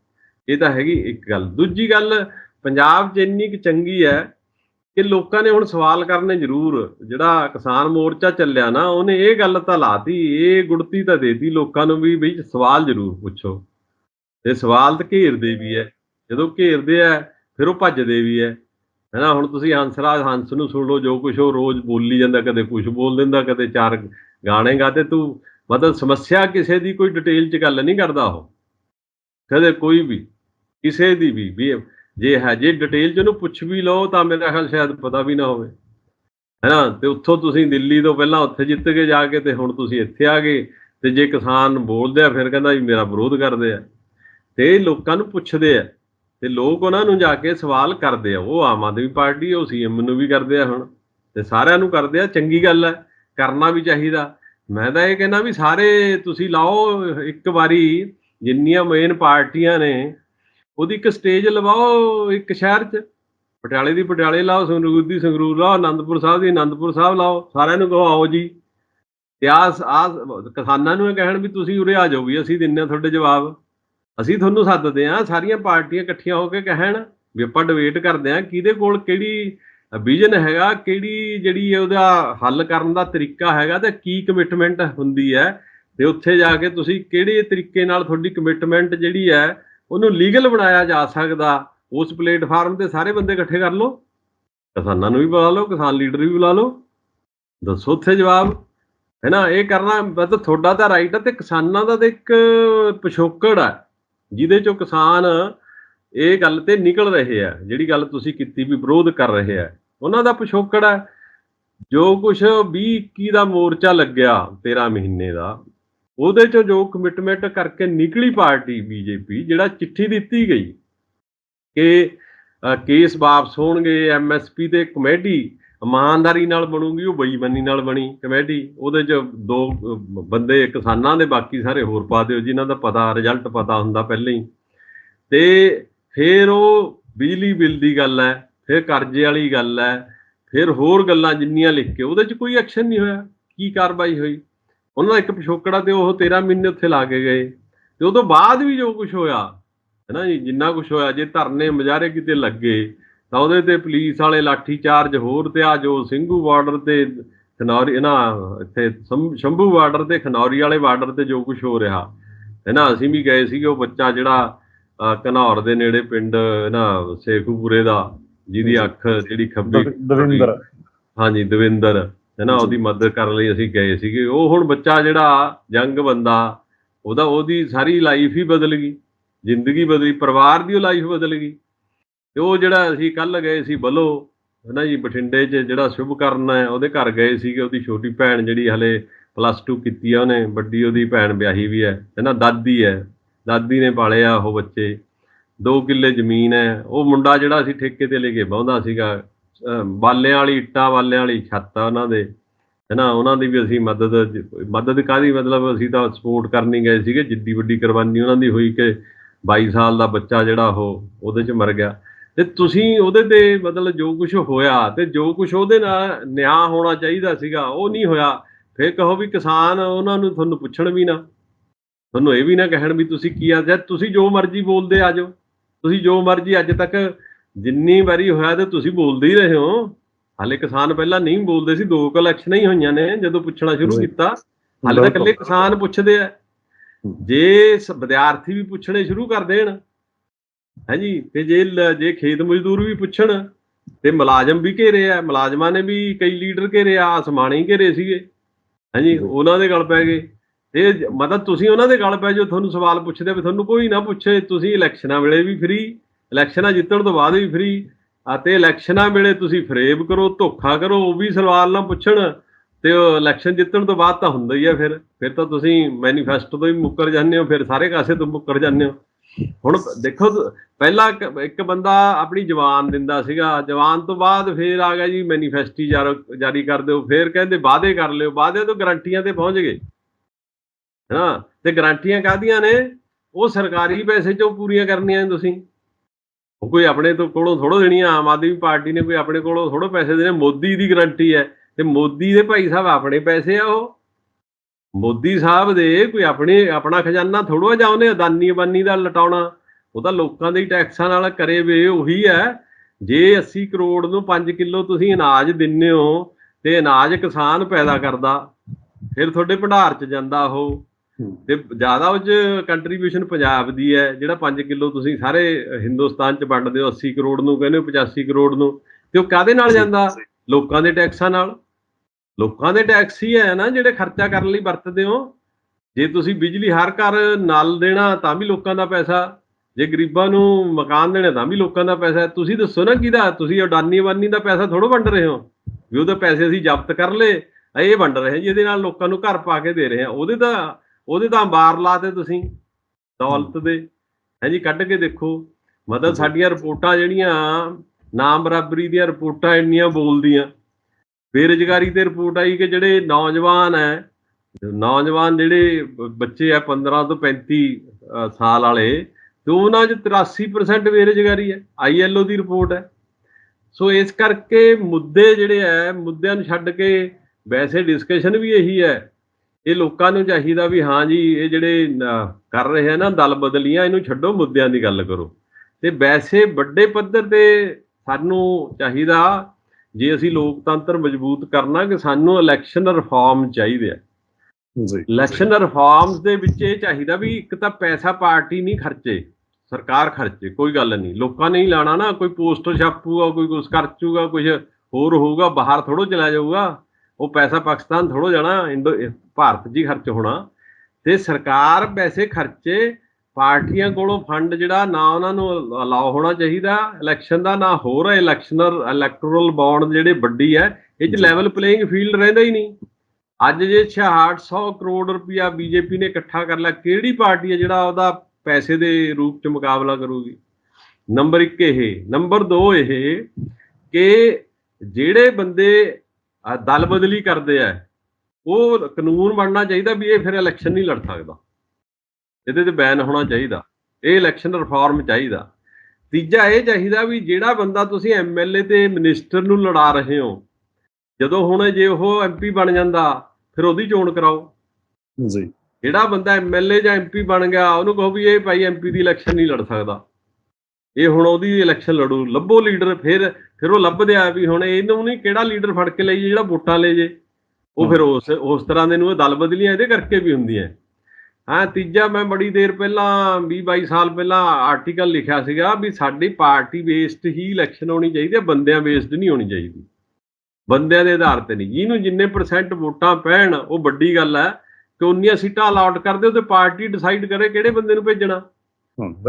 ਇਹ ਤਾਂ ਹੈਗੀ ਇੱਕ ਗੱਲ। ਦੂਜੀ ਗੱਲ, ਪੰਜਾਬ 'ਚ ਇੰਨੀ ਕੁ ਚੰਗੀ ਹੈ ਕਿ ਲੋਕਾਂ ਨੇ ਹੁਣ ਸਵਾਲ ਕਰਨੇ ਜ਼ਰੂਰ, ਜਿਹੜਾ ਕਿਸਾਨ ਮੋਰਚਾ ਚੱਲਿਆ ਨਾ, ਉਹਨੇ ਇਹ ਗੱਲ ਤਾਂ ਲਾਤੀ, ਇਹ ਗੁੜਤੀ ਤਾਂ ਦੇਤੀ ਲੋਕਾਂ ਨੂੰ ਵੀ ਬਈ ਸਵਾਲ ਜ਼ਰੂਰ ਪੁੱਛੋ। ਤੇ ਸਵਾਲ ਤਾਂ ਘੇਰਦੇ ਵੀ ਹੈ ਜਦੋਂ ਘੇਰਦੇ ਆ ਫਿਰ ਉਹ ਭੱਜਦੇ ਵੀ ਹੈ ਹੈਨਾ, ਹੁਣ ਤੁਸੀਂ ਹੰਸਰਾਜ, ਹੰਸ ਨੂੰ ਸੁਣ ਲਓ, ਜੋ ਕੁਝ ਉਹ ਰੋਜ਼ ਬੋਲੀ ਜਾਂਦਾ, ਕਦੇ ਕੁਝ ਬੋਲ ਦਿੰਦਾ, ਕਦੇ ਚਾਰ ਗਾਣੇ ਗਾਤੇ, ਤੂੰ ਮਤਲਬ ਸਮੱਸਿਆ ਕਿਸੇ ਦੀ ਕੋਈ ਡਿਟੇਲ 'ਚ ਗੱਲ ਨਹੀਂ ਕਰਦਾ ਉਹ। ਕਦੇ ਕੋਈ ਵੀ, ਕਿਸੇ ਦੀ ਵੀ ਵੀ ਜੇ ਹੈ ਜੇ ਡਿਟੇਲ 'ਚ ਉਹਨੂੰ ਪੁੱਛ ਵੀ ਲਓ ਤਾਂ ਮੇਰਾ ਖਿਆਲ ਸ਼ਾਇਦ ਪਤਾ ਵੀ ਨਾ ਹੋਵੇ। ਹੈਨਾ? ਤੇ ਉੱਥੋਂ ਤੁਸੀਂ ਦਿੱਲੀ ਤੋਂ ਪਹਿਲਾਂ ਉੱਥੇ ਜਿੱਤ ਕੇ ਜਾ ਕੇ ਤੇ ਹੁਣ ਤੁਸੀਂ ਇੱਥੇ ਆ ਗਏ। ਤੇ ਜੇ ਕਿਸਾਨ ਬੋਲਦੇ ਆ, ਫਿਰ ਕਹਿੰਦਾ ਵੀ ਮੇਰਾ ਵਿਰੋਧ ਕਰਦੇ ਆ। ਤੇ ਲੋਕਾਂ ਨੂੰ ਪੁੱਛਦੇ ਆ। ਤੇ ਲੋਕ ਉਹਨਾਂ ਨੂੰ ਜਾ ਕੇ ਸਵਾਲ ਕਰਦੇ ਆ। ਉਹ ਆਮ ਆਦਮੀ ਪਾਰਟੀ ਉਹ ਸੀਐਮ ਨੂੰ ਵੀ ਕਰਦੇ ਆ ਹੁਣ। ਤੇ ਸਾਰਿਆਂ ਨੂੰ ਕਰਦੇ ਆ, ਚੰਗੀ ਗੱਲ ਹੈ ਕਰਨਾ ਵੀ ਚਾਹੀਦਾ। ਮੈਂ ਤਾਂ ਇਹ ਕਹਿੰਦਾ ਵੀ ਸਾਰੇ ਤੁਸੀਂ ਲਾਓ ਇੱਕ ਵਾਰੀ ਜਿੰਨੀਆਂ ਮੇਨ ਪਾਰਟੀਆਂ ਨੇ ਉਹਦੀ ਇੱਕ ਸਟੇਜ ਲਵਾਓ ਇੱਕ ਸ਼ਹਿਰ 'ਚ। ਪਟਿਆਲੇ ਦੀ ਪਟਿਆਲੇ ਲਾਓ, ਸੰਗਰੂਰ ਦੀ ਸੰਗਰੂਰ ਲਾਓ ਆਨੰਦਪੁਰ ਸਾਹਿਬ ਦੀ ਆਨੰਦਪੁਰ ਸਾਹਿਬ ਲਾਓ, ਸਾਰਿਆਂ ਨੂੰ ਕਹੋ, ਆਓ ਜੀ। ਤੇ ਆਸ ਆਸ ਕਿਸਾਨਾਂ ਨੂੰ ਇਹ ਕਹਿਣ ਵੀ ਤੁਸੀਂ ਉਰੇ ਆ ਜਾਓ ਵੀ, ਅਸੀਂ ਦਿੰਨੇ ਆ ਤੁਹਾਡੇ ਜਵਾਬ। ਅਸੀਂ ਤੁਹਾਨੂੰ ਸੱਦਦੇ ਆ, ਸਾਰੀਆਂ ਪਾਰਟੀਆਂ ਇਕੱਠੀਆਂ ਹੋ ਕੇ ਕਹਿਣ ਵੀ ਆਪਾਂ ਡਿਬੇਟ ਕਰਦੇ ਆ, ਕਿਹਦੇ ਕੋਲ ਕਿਹੜੀ ਵਿਜ਼ਨ ਹੈਗਾ, ਕਿਹੜੀ ਜਿਹੜੀ ਉਹਦਾ ਹੱਲ ਕਰਨ ਦਾ ਤਰੀਕਾ ਹੈਗਾ ਤੇ ਕੀ ਕਮਿਟਮੈਂਟ ਹੁੰਦੀ ਹੈ। ਤੇ ਉੱਥੇ ਜਾ ਕੇ ਤੁਸੀਂ ਕਿਹੜੇ ਤਰੀਕੇ ਨਾਲ ਤੁਹਾਡੀ ਕਮਿਟਮੈਂਟ ਜਿਹੜੀ ਹੈ ਉਹਨੂੰ ਲੀਗਲ ਬਣਾਇਆ ਜਾ ਸਕਦਾ, ਉਸ ਪਲੇਟਫਾਰਮ ਤੇ ਸਾਰੇ ਬੰਦੇ ਇਕੱਠੇ ਕਰ ਲਓ। ਕਿਸਾਨਾਂ ਨੂੰ ਵੀ ਬੁਲਾ ਲਓ, ਕਿਸਾਨ ਲੀਡਰ ਵੀ ਬੁਲਾ ਲਓ। ਦੱਸੋ ਉੱਥੇ ਜਵਾਬ, ਹੈ ਨਾ? ਇਹ ਕਰਨਾ, ਮਤਲਬ ਤੁਹਾਡਾ ਤਾਂ ਰਾਈਟ ਹੈ ਤੇ ਕਿਸਾਨਾਂ ਦਾ ਤਾਂ ਇੱਕ ਪਿਛੋਕੜ ਹੈ ਜਿਹਦੇ ਚੋਂ ਕਿਸਾਨ ਇਹ ਗੱਲ ਤੇ ਨਿਕਲ ਰਹੇ ਆ, ਜਿਹੜੀ ਗੱਲ ਤੁਸੀਂ ਕੀਤੀ ਵੀ ਵਿਰੋਧ ਕਰ ਰਹੇ ਆ। ਉਹਨਾਂ ਦਾ ਪਿਛੋਕੜ ਹੈ ਜੋ ਕੁਝ 20 21 ਦਾ ਮੋਰਚਾ ਲੱਗਿਆ 13 ਮਹੀਨੇ ਦਾ ਉਹਦੇ ਚੋਂ ਜੋ ਕਮਿਟਮੈਂਟ ਕਰਕੇ ਨਿਕਲੀ ਪਾਰਟੀ ਬੀਜੇਪੀ ਜਿਹੜਾ ਚਿੱਠੀ ਦਿੱਤੀ ਗਈ ਕਿ ਕੇਸ ਵਾਪਸ ਹੋਣਗੇ ਐਮਐਸਪੀ ਤੇ ਕਮੇਟੀ ਇਮਾਨਦਾਰੀ ਨਾਲ ਬਣੂਗੀ, ਉਹ ਬੇਈਮਾਨੀ ਨਾਲ ਬਣੀ ਕਮੇਟੀ। ਉਹਦੇ ਚ ਦੋ ਬੰਦੇ, ਕਿਸਾਨਾਂ ਦੇ, ਬਾਕੀ ਸਾਰੇ ਹੋਰ ਪਾ ਦਿਓ, ਜਿਨ੍ਹਾਂ ਦਾ ਪਤਾ ਰਿਜ਼ਲਟ ਪਤਾ ਹੁੰਦਾ ਪਹਿਲਾਂ ਹੀ। ਤੇ ਫਿਰ ਉਹ ਬਿਜਲੀ ਬਿੱਲ ਦੀ ਗੱਲ ਹੈ, ਫਿਰ ਕਰਜ਼ੇ ਵਾਲੀ ਗੱਲ ਹੈ, ਫਿਰ ਹੋਰ ਗੱਲਾਂ ਜਿੰਨੀਆਂ ਲਿਖ ਕੇ, ਉਹਦੇ 'ਚ ਕੋਈ ਐਕਸ਼ਨ ਨਹੀਂ ਹੋਇਆ। ਕੀ ਕਾਰਵਾਈ ਹੋਈ? ਉਹਨਾਂ ਦਾ ਇੱਕ ਪਿਛੋਕੜਾ ਤੇ ਉਹ 13 ਮਹੀਨੇ ਉੱਥੇ ਲਾ ਕੇ ਗਏ। ਤੇ ਤੋਂ ਬਾਅਦ ਵੀ ਜੋ ਕੁਝ ਹੋਇਆ ਹੈ ਨਾ ਜੀ ਜਿੰਨਾ ਕੁਝ ਹੋਇਆ ਜੇ ਧਰਨੇ ਮੁਜ਼ਾਹਰੇ ਕਿਤੇ ਲੱਗੇ ਤਾਂ ਉਹਦੇ ਤੇ ਪੁਲਿਸ ਵਾਲੇ ਲਾਠੀ ਚਾਰਜ ਹੋਰ ਤੇ ਆ ਜੋ ਸਿੰਘੂ ਬਾਰਡਰ ਤੇ ਖਨੌਰੀ ਨਾ ਇੱਥੇ ਸੰਭ- ਬਾਰਡਰ ਤੇ ਖਨੌਰੀ ਵਾਲੇ ਬਾਰਡਰ ਤੇ ਜੋ ਕੁਝ ਹੋ ਰਿਹਾ ਹੈ ਨਾ ਅਸੀਂ ਵੀ ਗਏ ਸੀਗੇ ਉਹ ਬੱਚਾ ਜਿਹੜਾ ਘਨੌਰ ਦੇ ਨੇੜੇ ਪਿੰਡ ਨਾ ਸੇਖੂਪੁਰੇ ਦਾ ਜਿਹਦੀ ਅੱਖ ਜਿਹੜੀ ਖੱਬੀ ਦਵ- ਦਵਿੰਦਰ ਹਾਂਜੀ ਦਵਿੰਦਰ। ਹੈ ਨਾ ਜੀ। ਉਹਦੀ ਮਦਦ ਕਰਨ ਲਈ ਅਸੀਂ ਗਏ ਸੀਗੇ। ਉਹ ਹੁਣ ਬੱਚਾ ਜਿਹੜਾ ਯੰਗ ਬੰਦਾ ਉਹਦਾ ਉਹਦੀ ਸਾਰੀ ਲਾਈਫ ਹੀ ਬਦਲ ਗਈ। ਜ਼ਿੰਦਗੀ ਬਦਲੀ ਪਰਿਵਾਰ ਦੀ ਉਹ ਲਾਈਫ ਬਦਲ ਗਈ। ਤੇ ਉਹ ਜਿਹੜਾ ਅਸੀਂ ਕੱਲ ਗਏ ਸੀ ਬਲੋ ਹੈ ਨਾ ਜੀ ਬਠਿੰਡੇ 'ਚ ਜਿਹੜਾ ਸ਼ੁਭ ਕਰਨ ਹੈ ਉਹਦੇ ਘਰ ਗਏ ਸੀਗੇ। ਉਹਦੀ ਛੋਟੀ ਭੈਣ ਜਿਹੜੀ ਹਲੇ ਪਲੱਸ 2 ਕੀਤੀ ਆ ਉਹਨੇ ਵੱਡੀ ਉਹਦੀ ਭੈਣ ਵਿਆਹੀ ਵੀ ਹੈ ਹੈ ਨਾ ਦਾਦੀ ਹੈ। ਦਾਦੀ ਨੇ ਪਾਲਿਆ ਉਹ ਬੱਚੇ। 2 ਕਿੱਲੇ ਜ਼ਮੀਨ ਹੈ। ਉਹ ਮੁੰਡਾ ਜਿਹੜਾ ਅਸੀਂ ਠੇਕੇ ਤੇ ਲੈ ਕੇ ਬਹੁੰਦਾ ਸੀਗਾ ਬਾਲਿਆਂ ਵਾਲੀ, ਇੱਟਾਂ ਵਾਲਿਆਂ ਵਾਲੀ ਛੱਤ ਆ ਉਹਨਾਂ ਦੇ ਹੈ ਨਾ ਉਹਨਾਂ ਦੀ ਵੀ ਅਸੀਂ ਮਦਦ ਮਦਦ ਕਾਦੀ ਮਤਲਬ ਅਸੀਂ ਤਾਂ ਸਪੋਰਟ ਕਰਨੀ ਗਏ ਸੀਗੇ ਜਿੱਦੀ ਵੱਡੀ ਕੁਰਬਾਨੀ ਉਹਨਾਂ ਦੀ ਹੋਈ ਕਿ 22 ਸਾਲ ਦਾ ਬੱਚਾ ਜਿਹੜਾ ਉਹ, ਉਹਦੇ 'ਚ ਮਰ ਗਿਆ। ਤੇ ਤੁਸੀਂ ਉਹਦੇ ਤੇ ਮਤਲਬ ਜੋ ਕੁਝ ਹੋਇਆ ਤੇ ਜੋ ਕੁਝ ਉਹਦੇ ਨਾਲ ਨਿਆਂ ਹੋਣਾ ਚਾਹੀਦਾ ਸੀਗਾ, ਉਹ ਨਹੀਂ ਹੋਇਆ, ਫਿਰ ਕਹੋ ਵੀ ਕਿਸਾਨ ਉਹਨਾਂ ਨੂੰ ਤੁਹਾਨੂੰ ਪੁੱਛਣ ਵੀ ਨਾ। ਤੁਹਾਨੂੰ ਇਹ ਵੀ ਨਾ ਕਹਿਣ ਵੀ ਤੁਸੀਂ ਕੀ ਆ ਜਾਂ ਤੁਸੀਂ ਜੋ ਮਰਜ਼ੀ ਬੋਲਦੇ ਆ ਜਾਓ। ਤੁਸੀਂ ਜੋ ਮਰਜ਼ੀ ਅੱਜ ਤੱਕ ਜਿੰਨੀ ਵਾਰੀ ਹੋਇਆ ਤੇ ਤੁਸੀਂ ਬੋਲਦੇ ਹੀ ਰਹੇ ਹੋ। ਹਾਲੇ ਕਿਸਾਨ ਪਹਿਲਾਂ ਨਹੀਂ ਬੋਲਦੇ ਸੀ ਦੋ ਕਲੈਕਸ਼ਨਾਂ ਹੀ ਹੋਈਆਂ ਨੇ ਜਦੋਂ ਪੁੱਛਣਾ ਸ਼ੁਰੂ। ਕੀਤਾ। ਹਾਲੇ ਤਾਂ ਇਕੱਲੇ ਕਿਸਾਨ ਪੁੱਛਦੇ ਆ। ਜੇ ਵਿਦਿਆਰਥੀ ਵੀ ਪੁੱਛਣੇ ਸ਼ੁਰੂ ਕਰ ਦੇਣ ਹਾਂਜੀ ਤੇ ਜੇ ਜੇ ਖੇਤ ਮਜ਼ਦੂਰ ਵੀ ਪੁੱਛਣ ਤੇ ਮੁਲਾਜ਼ਮ ਵੀ ਘੇਰੇ ਆ ਮੁਲਾਜ਼ਮਾਂ ਨੇ ਵੀ ਕਈ ਲੀਡਰ ਘੇਰੇ ਆ ਆਸਮਾਨੇ ਹੀ ਘੇਰੇ ਸੀਗੇ। ਹਾਂਜੀ ਉਹਨਾਂ ਦੇ ਗਲ ਪੈ ਗਏ। ਤੇ ਮਤਲਬ ਤੁਸੀਂ ਉਹਨਾਂ ਦੇ ਗਲ ਪੈ ਜਾਓ ਤੁਹਾਨੂੰ ਸਵਾਲ ਪੁੱਛਦੇ ਵੀ ਤੁਹਾਨੂੰ ਕੋਈ ਨਾ ਪੁੱਛੇ ਤੁਸੀਂ ਇਲੈਕਸ਼ਨਾਂ ਵੇਲੇ ਵੀ ਫ੍ਰੀ ਇਲੈਕਸ਼ਨਾਂ ਜਿੱਤਣ ਤੋਂ ਬਾਅਦ ਵੀ ਫ੍ਰੀ ਅਤੇ ਇਲੈਕਸ਼ਨਾਂ ਵੇਲੇ ਤੁਸੀਂ ਫਰੇਬ ਕਰੋ, ਧੋਖਾ ਕਰੋ, ਉਹ ਵੀ ਸਵਾਲ ਨਾ ਪੁੱਛਣ ਤੇ ਉਹ ਇਲੈਕਸ਼ਨ ਜਿੱਤਣ ਤੋਂ ਬਾਅਦ ਤਾਂ ਹੁੰਦਾ ਹੀ ਆ ਫਿਰ। ਫਿਰ ਤਾਂ ਤੁਸੀਂ ਮੈਨੀਫੈਸਟੋ ਤੋਂ ਹੀ ਮੁੱਕਰ ਜਾਂਦੇ ਹੋ, ਫਿਰ ਸਾਰੇ ਕਾਸੇ ਤੋਂ ਮੁੱਕਰ ਜਾਂਦੇ ਹੋ। ਹੁਣ ਦੇਖੋ, ਪਹਿਲਾਂ ਇੱਕ- ਬੰਦਾ ਆਪਣੀ ਜਵਾਨ ਦਿੰਦਾ ਸੀਗਾ, ਜਵਾਨ ਤੋਂ ਬਾਅਦ ਫਿਰ ਆ ਗਿਆ ਜੀ ਮੈਨੀਫੈਸਟੀ ਜਾਰੀ ਕਰ ਦਿਓ। ਫਿਰ ਕਹਿੰਦੇ ਵਾਅਦੇ ਕਰ ਲਿਓ ਵਾਅਦੇ ਤੋਂ ਗਰੰਟੀਆਂ ਤੇ ਪਹੁੰਚ ਗਏ। ਹਾਂ ਤੇ ਗਰੰਟੀਆਂ ਕਾਹਦੀਆਂ ਨੇ? ਉਹ ਸਰਕਾਰੀ ਪੈਸੇ ਚੋਂ ਪੂਰੀਆਂ ਕਰਨੀਆਂ ਨੇ ਤੁਸੀਂ। ਉਹ ਕੋਈ ਆਪਣੇ ਤੋਂ ਕੋਲੋਂ ਥੋੜੋ ਦੇਣੀਆਂ ਆਮ ਆਦਮੀ ਪਾਰਟੀ ਨੇ ਕੋਈ ਆਪਣੇ ਕੋਲੋਂ ਥੋੜੋ ਪੈਸੇ ਦੇਣੇ, ਮੋਦੀ ਦੀ ਗਰੰਟੀ ਹੈ। ਤੇ ਮੋਦੀ ਦੇ ਭਾਈ ਸਾਹਿਬ ਆਪਣੇ ਪੈਸੇ ਆ ਉਹ। ਮੋਦੀ ਸਾਹਿਬ ਦੇ ਕੋਈ ਆਪਣੇ, ਆਪਣਾ ਖਜ਼ਾਨਾ ਥੋੜੋ ਜਾਂ ਉਹਨੇ ਅਦਾਨੀ ਅਬਾਨੀ ਦਾ ਲਟਾਉਣਾ, ਉਹ ਤਾਂ ਲੋਕਾਂ ਦੇ ਹੀ ਟੈਕਸਾਂ ਨਾਲ ਕਰੇ ਵੇ, ਉਹੀ ਹੈ। ਜੇ 80 ਕਰੋੜ ਨੂੰ 5 ਕਿਲੋ ਤੁਸੀਂ ਅਨਾਜ ਦਿੰਨੇ ਹੋ, ਤੇ ਅਨਾਜ ਕਿਸਾਨ ਪੈਦਾ ਕਰਦਾ, ਫਿਰ ਤੁਹਾਡੇ ਭੰਡਾਰ 'ਚ ਜਾਂਦਾ ਉਹ। ਤੇ ਜ਼ਿਆਦਾ ਉਹ 'ਚ ਕੰਟਰੀਬਿਊਸ਼ਨ ਪੰਜਾਬ ਦੀ ਹੈ ਜਿਹੜਾ 5 ਕਿਲੋ ਤੁਸੀਂ ਸਾਰੇ ਹਿੰਦੁਸਤਾਨ 'ਚ ਵੰਡਦੇ ਹੋ 80 ਕਰੋੜ ਨੂੰ ਕਹਿੰਦੇ ਹੋ 85 ਕਰੋੜ ਨੂੰ ਤੇ ਉਹ ਕਾਦੇ ਨਾਲ ਜਾਂਦਾ? ਲੋਕਾਂ ਦੇ ਟੈਕਸਾਂ ਨਾਲ। ਲੋਕਾਂ ਦੇ ਟੈਕਸ ਹੀ ਹੈ ਨਾ ਜਿਹੜੇ ਖਰਚਾ ਕਰਨ ਲਈ ਵਰਤਦੇ ਹੋ। ਜੇ ਤੁਸੀਂ ਬਿਜਲੀ ਹਰ ਘਰ ਨਲ ਦੇਣਾ ਤਾਂ ਵੀ ਲੋਕਾਂ ਦਾ ਪੈਸਾ। ਜੇ ਗਰੀਬਾਂ ਨੂੰ ਮਕਾਨ ਦੇਣੇ ਤਾਂ ਵੀ ਲੋਕਾਂ ਦਾ ਪੈਸਾ। ਤੁਸੀਂ ਦੱਸੋ ਨਾ ਕਿਹਦਾ? ਤੁਸੀਂ ਅਡਾਨੀ ਅਬਾਨੀ ਦਾ ਪੈਸਾ ਥੋੜੋ ਵੰਡ ਰਹੇ ਹੋ। ਵੀ ਉਹਦੇ ਪੈਸੇ ਅਸੀਂ ਜ਼ਬਤ ਕਰ ਲਏ ਇਹ ਵੰਡ ਰਹੇ ਜੀ ਇਹਦੇ ਨਾਲ ਲੋਕਾਂ ਨੂੰ ਘਰ ਪਾ ਕੇ ਦੇ ਰਹੇ ਹਾਂ ਉਹਦੇ ਤਾਂ ਉਹਦੇ ਤਾਂ ਅੰਬਾਰ ਲਾਤੇ ਤੁਸੀਂ, ਦੌਲਤ ਦੇ। ਹਾਂਜੀ ਕੱਢ ਕੇ ਦੇਖੋ। ਮਤਲਬ ਸਾਡੀਆਂ ਰਿਪੋਰਟਾਂ ਜਿਹੜੀਆਂ, ਨਾਮ ਬਰਾਬਰੀ ਦੀਆਂ ਰਿਪੋਰਟਾਂ ਇੰਨੀਆਂ ਬੋਲਦੀਆਂ। ਬੇਰੁਜ਼ਗਾਰੀ ਤੇ ਰਿਪੋਰਟ ਆਈ ਕਿ ਜਿਹੜੇ ਨੌਜਵਾਨ ਹੈ, ਨੌਜਵਾਨ ਜਿਹੜੇ ਬੱਚੇ ਆ 15 ਤੋਂ 35 ਸਾਲ ਵਾਲੇ, ਤੇ ਉਹਨਾਂ 'ਚ 83% ਬੇਰੁਜ਼ਗਾਰੀ ਹੈ। ਆਈਐਲਓ ਦੀ ਰਿਪੋਰਟ ਹੈ। ਸੋ ਇਸ ਕਰਕੇ ਮੁੱਦੇ ਜਿਹੜੇ ਹੈ, ਮੁੱਦਿਆਂ ਨੂੰ ਛੱਡ ਕੇ ਵੈਸੇ ਡਿਸਕਸ਼ਨ ਵੀ ਇਹੀ ਹੈ। ਇਹ ਲੋਕਾਂ ਨੂੰ ਚਾਹੀਦਾ ਵੀ ਹਾਂ ਜੀ ਇਹ ਜਿਹੜੇ ਕਰ ਰਹੇ ਆ ਨਾ ਦਲ ਬਦਲੀਆਂ ਇਹਨੂੰ ਛੱਡੋ ਮੁੱਦਿਆਂ ਦੀ ਗੱਲ ਕਰੋ। ਤੇ ਵੈਸੇ ਵੱਡੇ ਪੱਧਰ ਤੇ ਸਾਨੂੰ ਚਾਹੀਦਾ ਜੇ ਅਸੀਂ ਲੋਕਤੰਤਰ ਮਜ਼ਬੂਤ ਕਰਨਾ ਕਿ ਸਾਨੂੰ ਇਲੈਕਸ਼ਨ ਰਿਫਾਰਮ ਚਾਹੀਦੇ ਆ। ਜੀ ਇਲੈਕਸ਼ਨ ਰਿਫਾਰਮਸ ਦੇ ਵਿੱਚ ਇਹ ਚਾਹੀਦਾ ਵੀ ਇੱਕ ਤਾਂ ਪੈਸਾ ਪਾਰਟੀ ਨਹੀਂ ਖਰਚੇ ਸਰਕਾਰ ਖਰਚੇ ਕੋਈ ਗੱਲ ਨਹੀਂ। ਲੋਕਾਂ ਨੇ ਹੀ ਲਾਣਾ ਨਾ ਕੋਈ ਪੋਸਟਰ ਛਾਪੂਗਾ ਕੋਈ ਕੁਛ ਖਰਚੂਗਾ ਕੁਝ ਹੋਰ ਹੋਊਗਾ ਬਾਹਰ ਥੋੜੋ ਚਲਾ ਜਾਊਗਾ ਉਹ ਪੈਸਾ ਪਾਕਿਸਤਾਨ ਥੋੜੋ ਜਾਣਾ ਇੰਡੋ ਭਾਰਤ ਹੀ ਖਰਚ ਹੋਣਾ ਤੇ ਸਰਕਾਰ ਪੈਸੇ ਖਰਚੇ ਪਾਰਟੀਆਂ ਕੋਲੋਂ ਫੰਡ ਜਿਹੜਾ ਨਾ ਉਹਨਾਂ ਨੂੰ ਅਲਾਉ ਹੋਣਾ ਚਾਹੀਦਾ ਇਲੈਕਸ਼ਨ ਦਾ ਨਾ ਹੋਰ ਇਲੈਕਸ਼ਨਰ ਇਲੈਕਟੋਰਲ ਬੌਂਡ ਜਿਹੜੇ ਵੱਡੀ ਹੈ ਇਹ 'ਚ ਜੀ। ਲੈਵਲ ਪਲੇਇੰਗ ਫੀਲਡ ਰਹਿੰਦਾ ਹੀ ਨਹੀਂ ਅੱਜ ਜੇ 6600 ਕਰੋੜ ਰੁਪਇਆ ਬੀਜੇਪੀ ਨੇ ਇਕੱਠਾ ਕਰ ਲਿਆ ਕਿਹੜੀ ਪਾਰਟੀ ਹੈ ਜਿਹੜਾ ਉਹਦਾ ਪੈਸੇ ਦੇ ਰੂਪ 'ਚ ਮੁਕਾਬਲਾ ਕਰੂਗੀ ਨੰਬਰ 1 ਇਹ ਨੰਬਰ 2 ਇਹ ਕਿ ਜਿਹੜੇ ਬੰਦੇ ਦਲ ਬਦਲੀ ਕਰਦੇ ਆ ਉਹ ਕਾਨੂੰਨ ਬਣਨਾ ਚਾਹੀਦਾ ਵੀ ਇਹ ਫਿਰ ਇਲੈਕਸ਼ਨ ਨਹੀਂ ਲੜ ਸਕਦਾ। ਇਹਦੇ ਤੇ ਬੈਨ ਹੋਣਾ ਚਾਹੀਦਾ। ਇਹ ਇਲੈਕਸ਼ਨ ਰਿਫਾਰਮ ਚਾਹੀਦਾ। ਤੀਜਾ ਇਹ ਚਾਹੀਦਾ ਵੀ ਜਿਹੜਾ ਬੰਦਾ ਤੁਸੀਂ ਐਮਐਲਏ ਤੇ ਮਿਨਿਸਟਰ ਨੂੰ ਲੜਾ ਰਹੇ ਹੋ ਜਦੋਂ ਹੁਣ ਜੇ ਉਹ ਐਮਪੀ ਬਣ ਜਾਂਦਾ ਫਿਰ ਉਹਦੀ ਚੋਣ ਕਰਾਓ। ਜੀ। ਜਿਹੜਾ ਬੰਦਾ ਐਮਐਲਏ ਜਾਂ ਐਮਪੀ ਬਣ ਗਿਆ ਉਹਨੂੰ ਕਹੋ ਵੀ ਇਹ ਭਾਈ ਐਮਪੀ ਦੀ ਇਲੈਕਸ਼ਨ ਨਹੀਂ ਲੜ ਸਕਦਾ। ਇਹ ਹੁਣ ਉਹਦੀ ਇਲੈਕਸ਼ਨ ਲੜੂ ਲੱਭੋ ਲੀਡਰ ਫਿਰ ਫਿਰ ਉਹ ਲੱਭਦੇ ਆ ਵੀ ਹੁਣ ਇਹਨੂੰ ਨਹੀਂ ਕਿਹੜਾ ਲੀਡਰ ਫੜ ਕੇ ਲਈਏ ਜਿਹੜਾ ਵੋਟਾਂ ਲੈ ਜੇ। ਉਹ ਫਿਰ ਉਸ ਉਸ ਤਰ੍ਹਾਂ ਦੇ ਨੂੰ ਇਹ ਦਲ ਬਦਲੀਆਂ ਇਹਦੇ ਕਰਕੇ ਵੀ ਹੁੰਦੀਆਂ। ਹਾਂ ਤੀਜਾ ਮੈਂ ਬੜੀ ਦੇਰ ਪਹਿਲਾਂ 20 22 ਸਾਲ ਪਹਿਲਾਂ ਆਰਟੀਕਲ ਲਿਖਿਆ ਸੀਗਾ ਵੀ ਸਾਡੀ ਪਾਰਟੀ ਬੇਸਡ ਹੀ ਇਲੈਕਸ਼ਨ ਹੋਣੀ ਚਾਹੀਦੀ ਹੈ ਬੰਦਿਆਂ ਬੇਸਡ ਨਹੀਂ ਹੋਣੀ ਚਾਹੀਦੀ। ਬੰਦਿਆਂ ਦੇ ਆਧਾਰ ਤੇ ਨਹੀਂ। ਜਿਹਨੂੰ ਜਿੰਨੇ ਪਰਸੈਂਟ ਵੋਟਾਂ ਪੈਣ ਉਹ ਵੱਡੀ ਗੱਲ ਹੈ ਕਿ ਉਨੀਆਂ ਸੀਟਾਂ ਅਲਾਟ ਕਰ ਦਿਓ ਤੇ ਪਾਰਟੀ ਡਿਸਾਈਡ ਕਰੇ ਕਿਹੜੇ ਬੰਦੇ ਨੂੰ ਭੇਜਣਾ।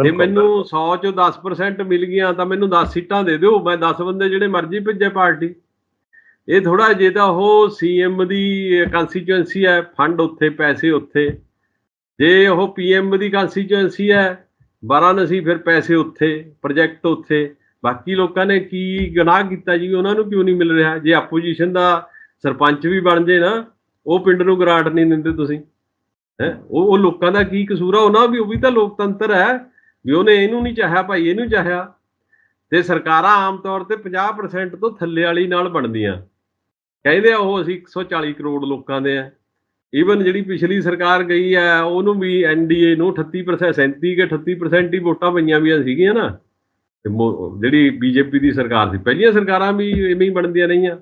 ਜੇ ਮੈਨੂੰ 100 ਚੋਂ 10% ਮਿਲ ਗਈਆਂ ਤਾਂ ਮੈਨੂੰ 10 ਸੀਟਾਂ ਦੇ ਦਿਓ ਮੈਂ 10 ਬੰਦੇ ਜਿਹੜੇ ਮਰਜ਼ੀ ਭੇਜੇ ਪਾਰਟੀ। ਇਹ ਥੋੜਾ ਜੇ ਤਾਂ ਉਹ ਸੀਐਮ ਦੀ ਕੰਸਟੀਚੁਐਂਸੀ ਹੈ ਫੰਡ ਉੱਥੇ, ਪੈਸੇ ਉੱਥੇ। ਜੇ ਉਹ ਪੀਐਮ ਦੀ ਕੰਸਟੀਚੁਐਂਸੀ ਹੈ, ਵਾਰਾਣਸੀ ਫਿਰ ਪੈਸੇ ਉੱਥੇ ਪ੍ਰੋਜੈਕਟ ਉੱਥੇ। ਬਾਕੀ ਲੋਕਾਂ ਨੇ ਕੀ ਗੁਨਾਹ ਕੀਤਾ ਜੀ, ਉਹਨਾਂ ਨੂੰ ਕਿਉਂ ਨਹੀਂ ਮਿਲ ਰਿਹਾ? ਜੇ ਆਪੋਜੀਸ਼ਨ ਦਾ ਸਰਪੰਚ ਵੀ ਬਣ ਜੇ ਨਾ, ਉਹ ਪਿੰਡ ਨੂੰ ਗ੍ਰਾਂਟ ਨਹੀਂ ਦਿੰਦੇ ਤੁਸੀਂ। ਹੈ? ਉਹ ਉਹ ਲੋਕਾਂ ਦਾ ਕੀ ਕਸੂਰ ਆ? ਉਹਨਾਂ ਵੀ, ਉਹ ਵੀ ਤਾਂ ਲੋਕਤੰਤਰ ਹੈ। ਵੀ ਉਹਨੇ ਇਹਨੂੰ ਨਹੀਂ ਚਾਹਿਆ ਭਾਈ, ਇਹਨੂੰ ਚਾਹਿਆ। ਤੇ ਸਰਕਾਰਾਂ ਆਮ ਤੌਰ ਤੇ 50% ਤੋਂ ਥੱਲੇ ਵਾਲੀ ਨਾਲ ਬਣਦੀਆਂ। ਕਹਿੰਦੇ ਆ ਉਹ ਅਸੀਂ 140 ਕਰੋੜ ਲੋਕਾਂ ਦੇ ਆ। ਈਵਨ ਜਿਹੜੀ ਪਿਛਲੀ ਸਰਕਾਰ ਗਈ ਹੈ ਉਹਨੂੰ ਵੀ ਐਨਡੀਏ ਨੂੰ 38% 37 ਕੇ 38% ਹੀ ਵੋਟਾਂ ਪਈਆਂ ਵੀਆਂ ਸੀਗੀਆਂ ਨਾ। ਤੇ ਮੋ- ਜਿਹੜੀ ਬੀਜੇਪੀ ਦੀ ਸਰਕਾਰ ਸੀ, ਪਹਿਲੀਆਂ ਸਰਕਾਰਾਂ ਵੀ ਇਵੇਂ ਹੀ ਬਣਦੀਆਂ ਰਹੀਆਂ।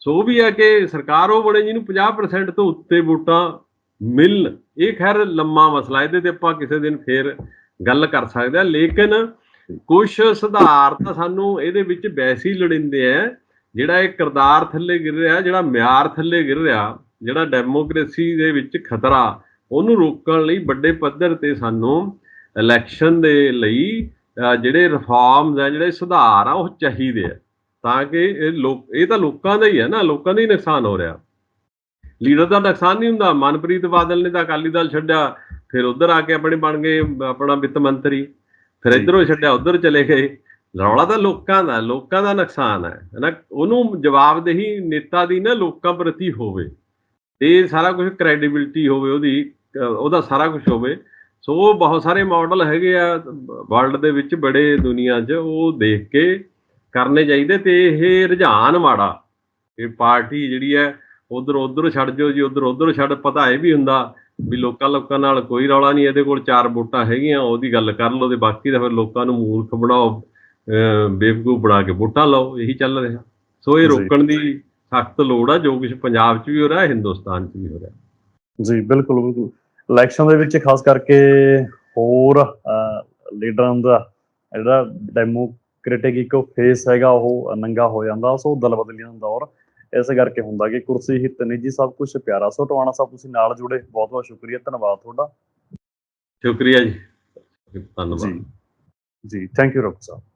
ਸੋ ਉਹ ਵੀ ਹੈ ਕਿ ਸਰਕਾਰ ਉਹ ਬਣੇ ਜਿਹਨੂੰ 50% ਤੋਂ ਉੱਤੇ ਵੋਟਾਂ ਮਿਲ, ਇਹ ਖੈਰ ਲੰਮਾ ਮਸਲਾ, ਇਹਦੇ ਤੇ ਆਪਾਂ ਕਿਸੇ ਦਿਨ ਫੇਰ ਗੱਲ ਕਰ ਸਕਦੇ ਆ। ਲੇਕਿਨ ਕੁਝ ਸੁਧਾਰ ਤਾਂ ਸਾਨੂੰ ਇਹਦੇ ਵਿੱਚ ਵੈਸੇ ਹੀ ਲੋੜੀਂਦੇ ਆ। ਜਿਹੜਾ ਇਹ ਕਿਰਦਾਰ ਥੱਲੇ ਗਿਰ ਰਿਹਾ ਜਿਹੜਾ ਮਿਆਰ ਥੱਲੇ ਗਿਰ ਰਿਹਾ ਜਿਹੜਾ ਡੈਮੋਕ੍ਰੇਸੀ ਦੇ ਵਿੱਚ ਖਤਰਾ ਉਹਨੂੰ ਰੋਕਣ ਲਈ ਵੱਡੇ ਪੱਧਰ ਤੇ ਸਾਨੂੰ ਇਲੈਕਸ਼ਨ ਦੇ ਲਈ ਜਿਹੜੇ ਰਿਫਾਰਮਸ ਆ ਜਿਹੜੇ ਸੁਧਾਰ ਆ ਉਹ ਚਾਹੀਦੇ ਆ। ਤਾਂ ਕਿ ਇਹ ਲੋਕ ਇਹ ਤਾਂ ਲੋਕਾਂ ਦਾ ਹੀ ਹੈ ਨਾ ਲੋਕਾਂ ਦਾ ਹੀ ਨੁਕਸਾਨ ਹੋ ਰਿਹਾ। ਲੀਡਰ ਦਾ ਨੁਕਸਾਨ ਨਹੀਂ ਹੁੰਦਾ ਮਨਪ੍ਰੀਤ ਬਾਦਲ ਨੇ ਤਾਂ ਅਕਾਲੀ ਦਲ ਛੱਡਿਆ ਫਿਰ ਉਧਰ ਆ ਕੇ ਆਪਣੇ ਬਣ ਗਏ ਆਪਣਾ ਵਿੱਤ ਮੰਤਰੀ ਫਿਰ। ਇਧਰੋਂ ਛੱਡਿਆ ਉਧਰ ਚਲੇ ਗਏ। ਰੌਲਾ ਤਾਂ ਲੋਕਾਂ ਦਾ ਲੋਕਾਂ ਦਾ ਨੁਕਸਾਨ ਹੈ। ਹੈਨਾ, ਉਹਨੂੰ ਜਵਾਬਦੇਹੀ ਨੇਤਾ ਦੀ ਨਾ ਲੋਕਾਂ ਪ੍ਰਤੀ ਹੋਵੇ, ਤੇ ਸਾਰਾ ਕੁਝ ਕ੍ਰੈਡੀਬਿਲਟੀ ਹੋਵੇ ਉਹਦੀ ਉਹਦਾ ਸਾਰਾ ਕੁਝ ਹੋਵੇ, ਸੋ ਬਹੁਤ ਸਾਰੇ ਮਾਡਲ ਹੈਗੇ ਆ ਵਰਲਡ ਦੇ ਵਿੱਚ ਬੜੇ ਦੁਨੀਆ 'ਚ, ਉਹ ਦੇਖ ਕੇ ਕਰਨੇ ਚਾਹੀਦੇ, ਤੇ ਇਹ ਰੁਝਾਨ ਮਾੜਾ। ਇਹ ਪਾਰਟੀ ਜਿਹੜੀ ਹੈ, ਉਧਰ ਉਧਰ ਛੱਡ ਜੋ ਜੀ, ਉਧਰ ਉਧਰ ਛੱਡ, ਪਤਾ ਇਹ ਵੀ ਹੁੰਦਾ ਵੀ ਲੋਕਾਂ ਲੋਕਾਂ ਨਾਲ ਕੋਈ ਰੌਲਾ ਨਹੀਂ, ਇਹਦੇ ਕੋਲ ਚਾਰ ਵੋਟਾਂ ਹੈਗੀਆਂ, ਉਹਦੀ ਗੱਲ ਕਰ ਲਓ ਤੇ ਬਾਕੀ ਤਾਂ ਫਿਰ ਲੋਕਾਂ ਨੂੰ ਮੂਰਖ ਬਣਾਓ। ਬੇਵਕੂਫ ਬਣਾ ਕੇ ਵੋਟਾਂ ਲਓ ਇਹੀ ਚੱਲ ਰਿਹਾ। ਸੋ ਇਹ। ਰੋਕਣ ਦੀ ਸਖਤ ਲੋੜ ਆ ਜੋ ਕੁਝ ਪੰਜਾਬ 'ਚ ਵੀ ਹੋ ਰਿਹਾ ਹਿੰਦੁਸਤਾਨ 'ਚ ਵੀ ਹੋ ਰਿਹਾ। ਜੀ ਬਿਲਕੁਲ ਬਿਲਕੁਲ। ਇਲੈਕਸ਼ਨ ਦੇ ਵਿੱਚ ਖਾਸ ਕਰਕੇ ਹੋਰ ਲੀਡਰਾਂ ਦਾ ਜਿਹੜਾ ਡੈਮੋਕ੍ਰੈਟਿਕ ਇੱਕ ਫੇਸ ਹੈਗਾ ਉਹ ਨੰਗਾ ਹੋ ਜਾਂਦਾ। ਸੋ ਦਲ ਬਦਲੀਆਂ ਦਾ ਦੌਰ ਇਸੇ ਕਰਕੇ ਹੁੰਦਾ ਕਿ ਕੁਰਸੀ ਹਿੱਤ ਨਿੱਜੀ ਸਭ ਕੁਝ ਪਿਆਰਾ। ਸੋ ਟਵਾਣਾ ਸਾਹਿਬ ਤੁਸੀਂ ਨਾਲ ਜੁੜੇ। ਬਹੁਤ ਬਹੁਤ ਸ਼ੁਕਰੀਆ। ਧੰਨਵਾਦ ਤੁਹਾਡਾ। ਸ਼ੁਕਰੀਆ ਜੀ। ਧੰਨਵਾਦ। ਜੀ। ਜੀ ਥੈਂਕ ਯੂ ਡਾਕਟਰ ਸਾਹਿਬ।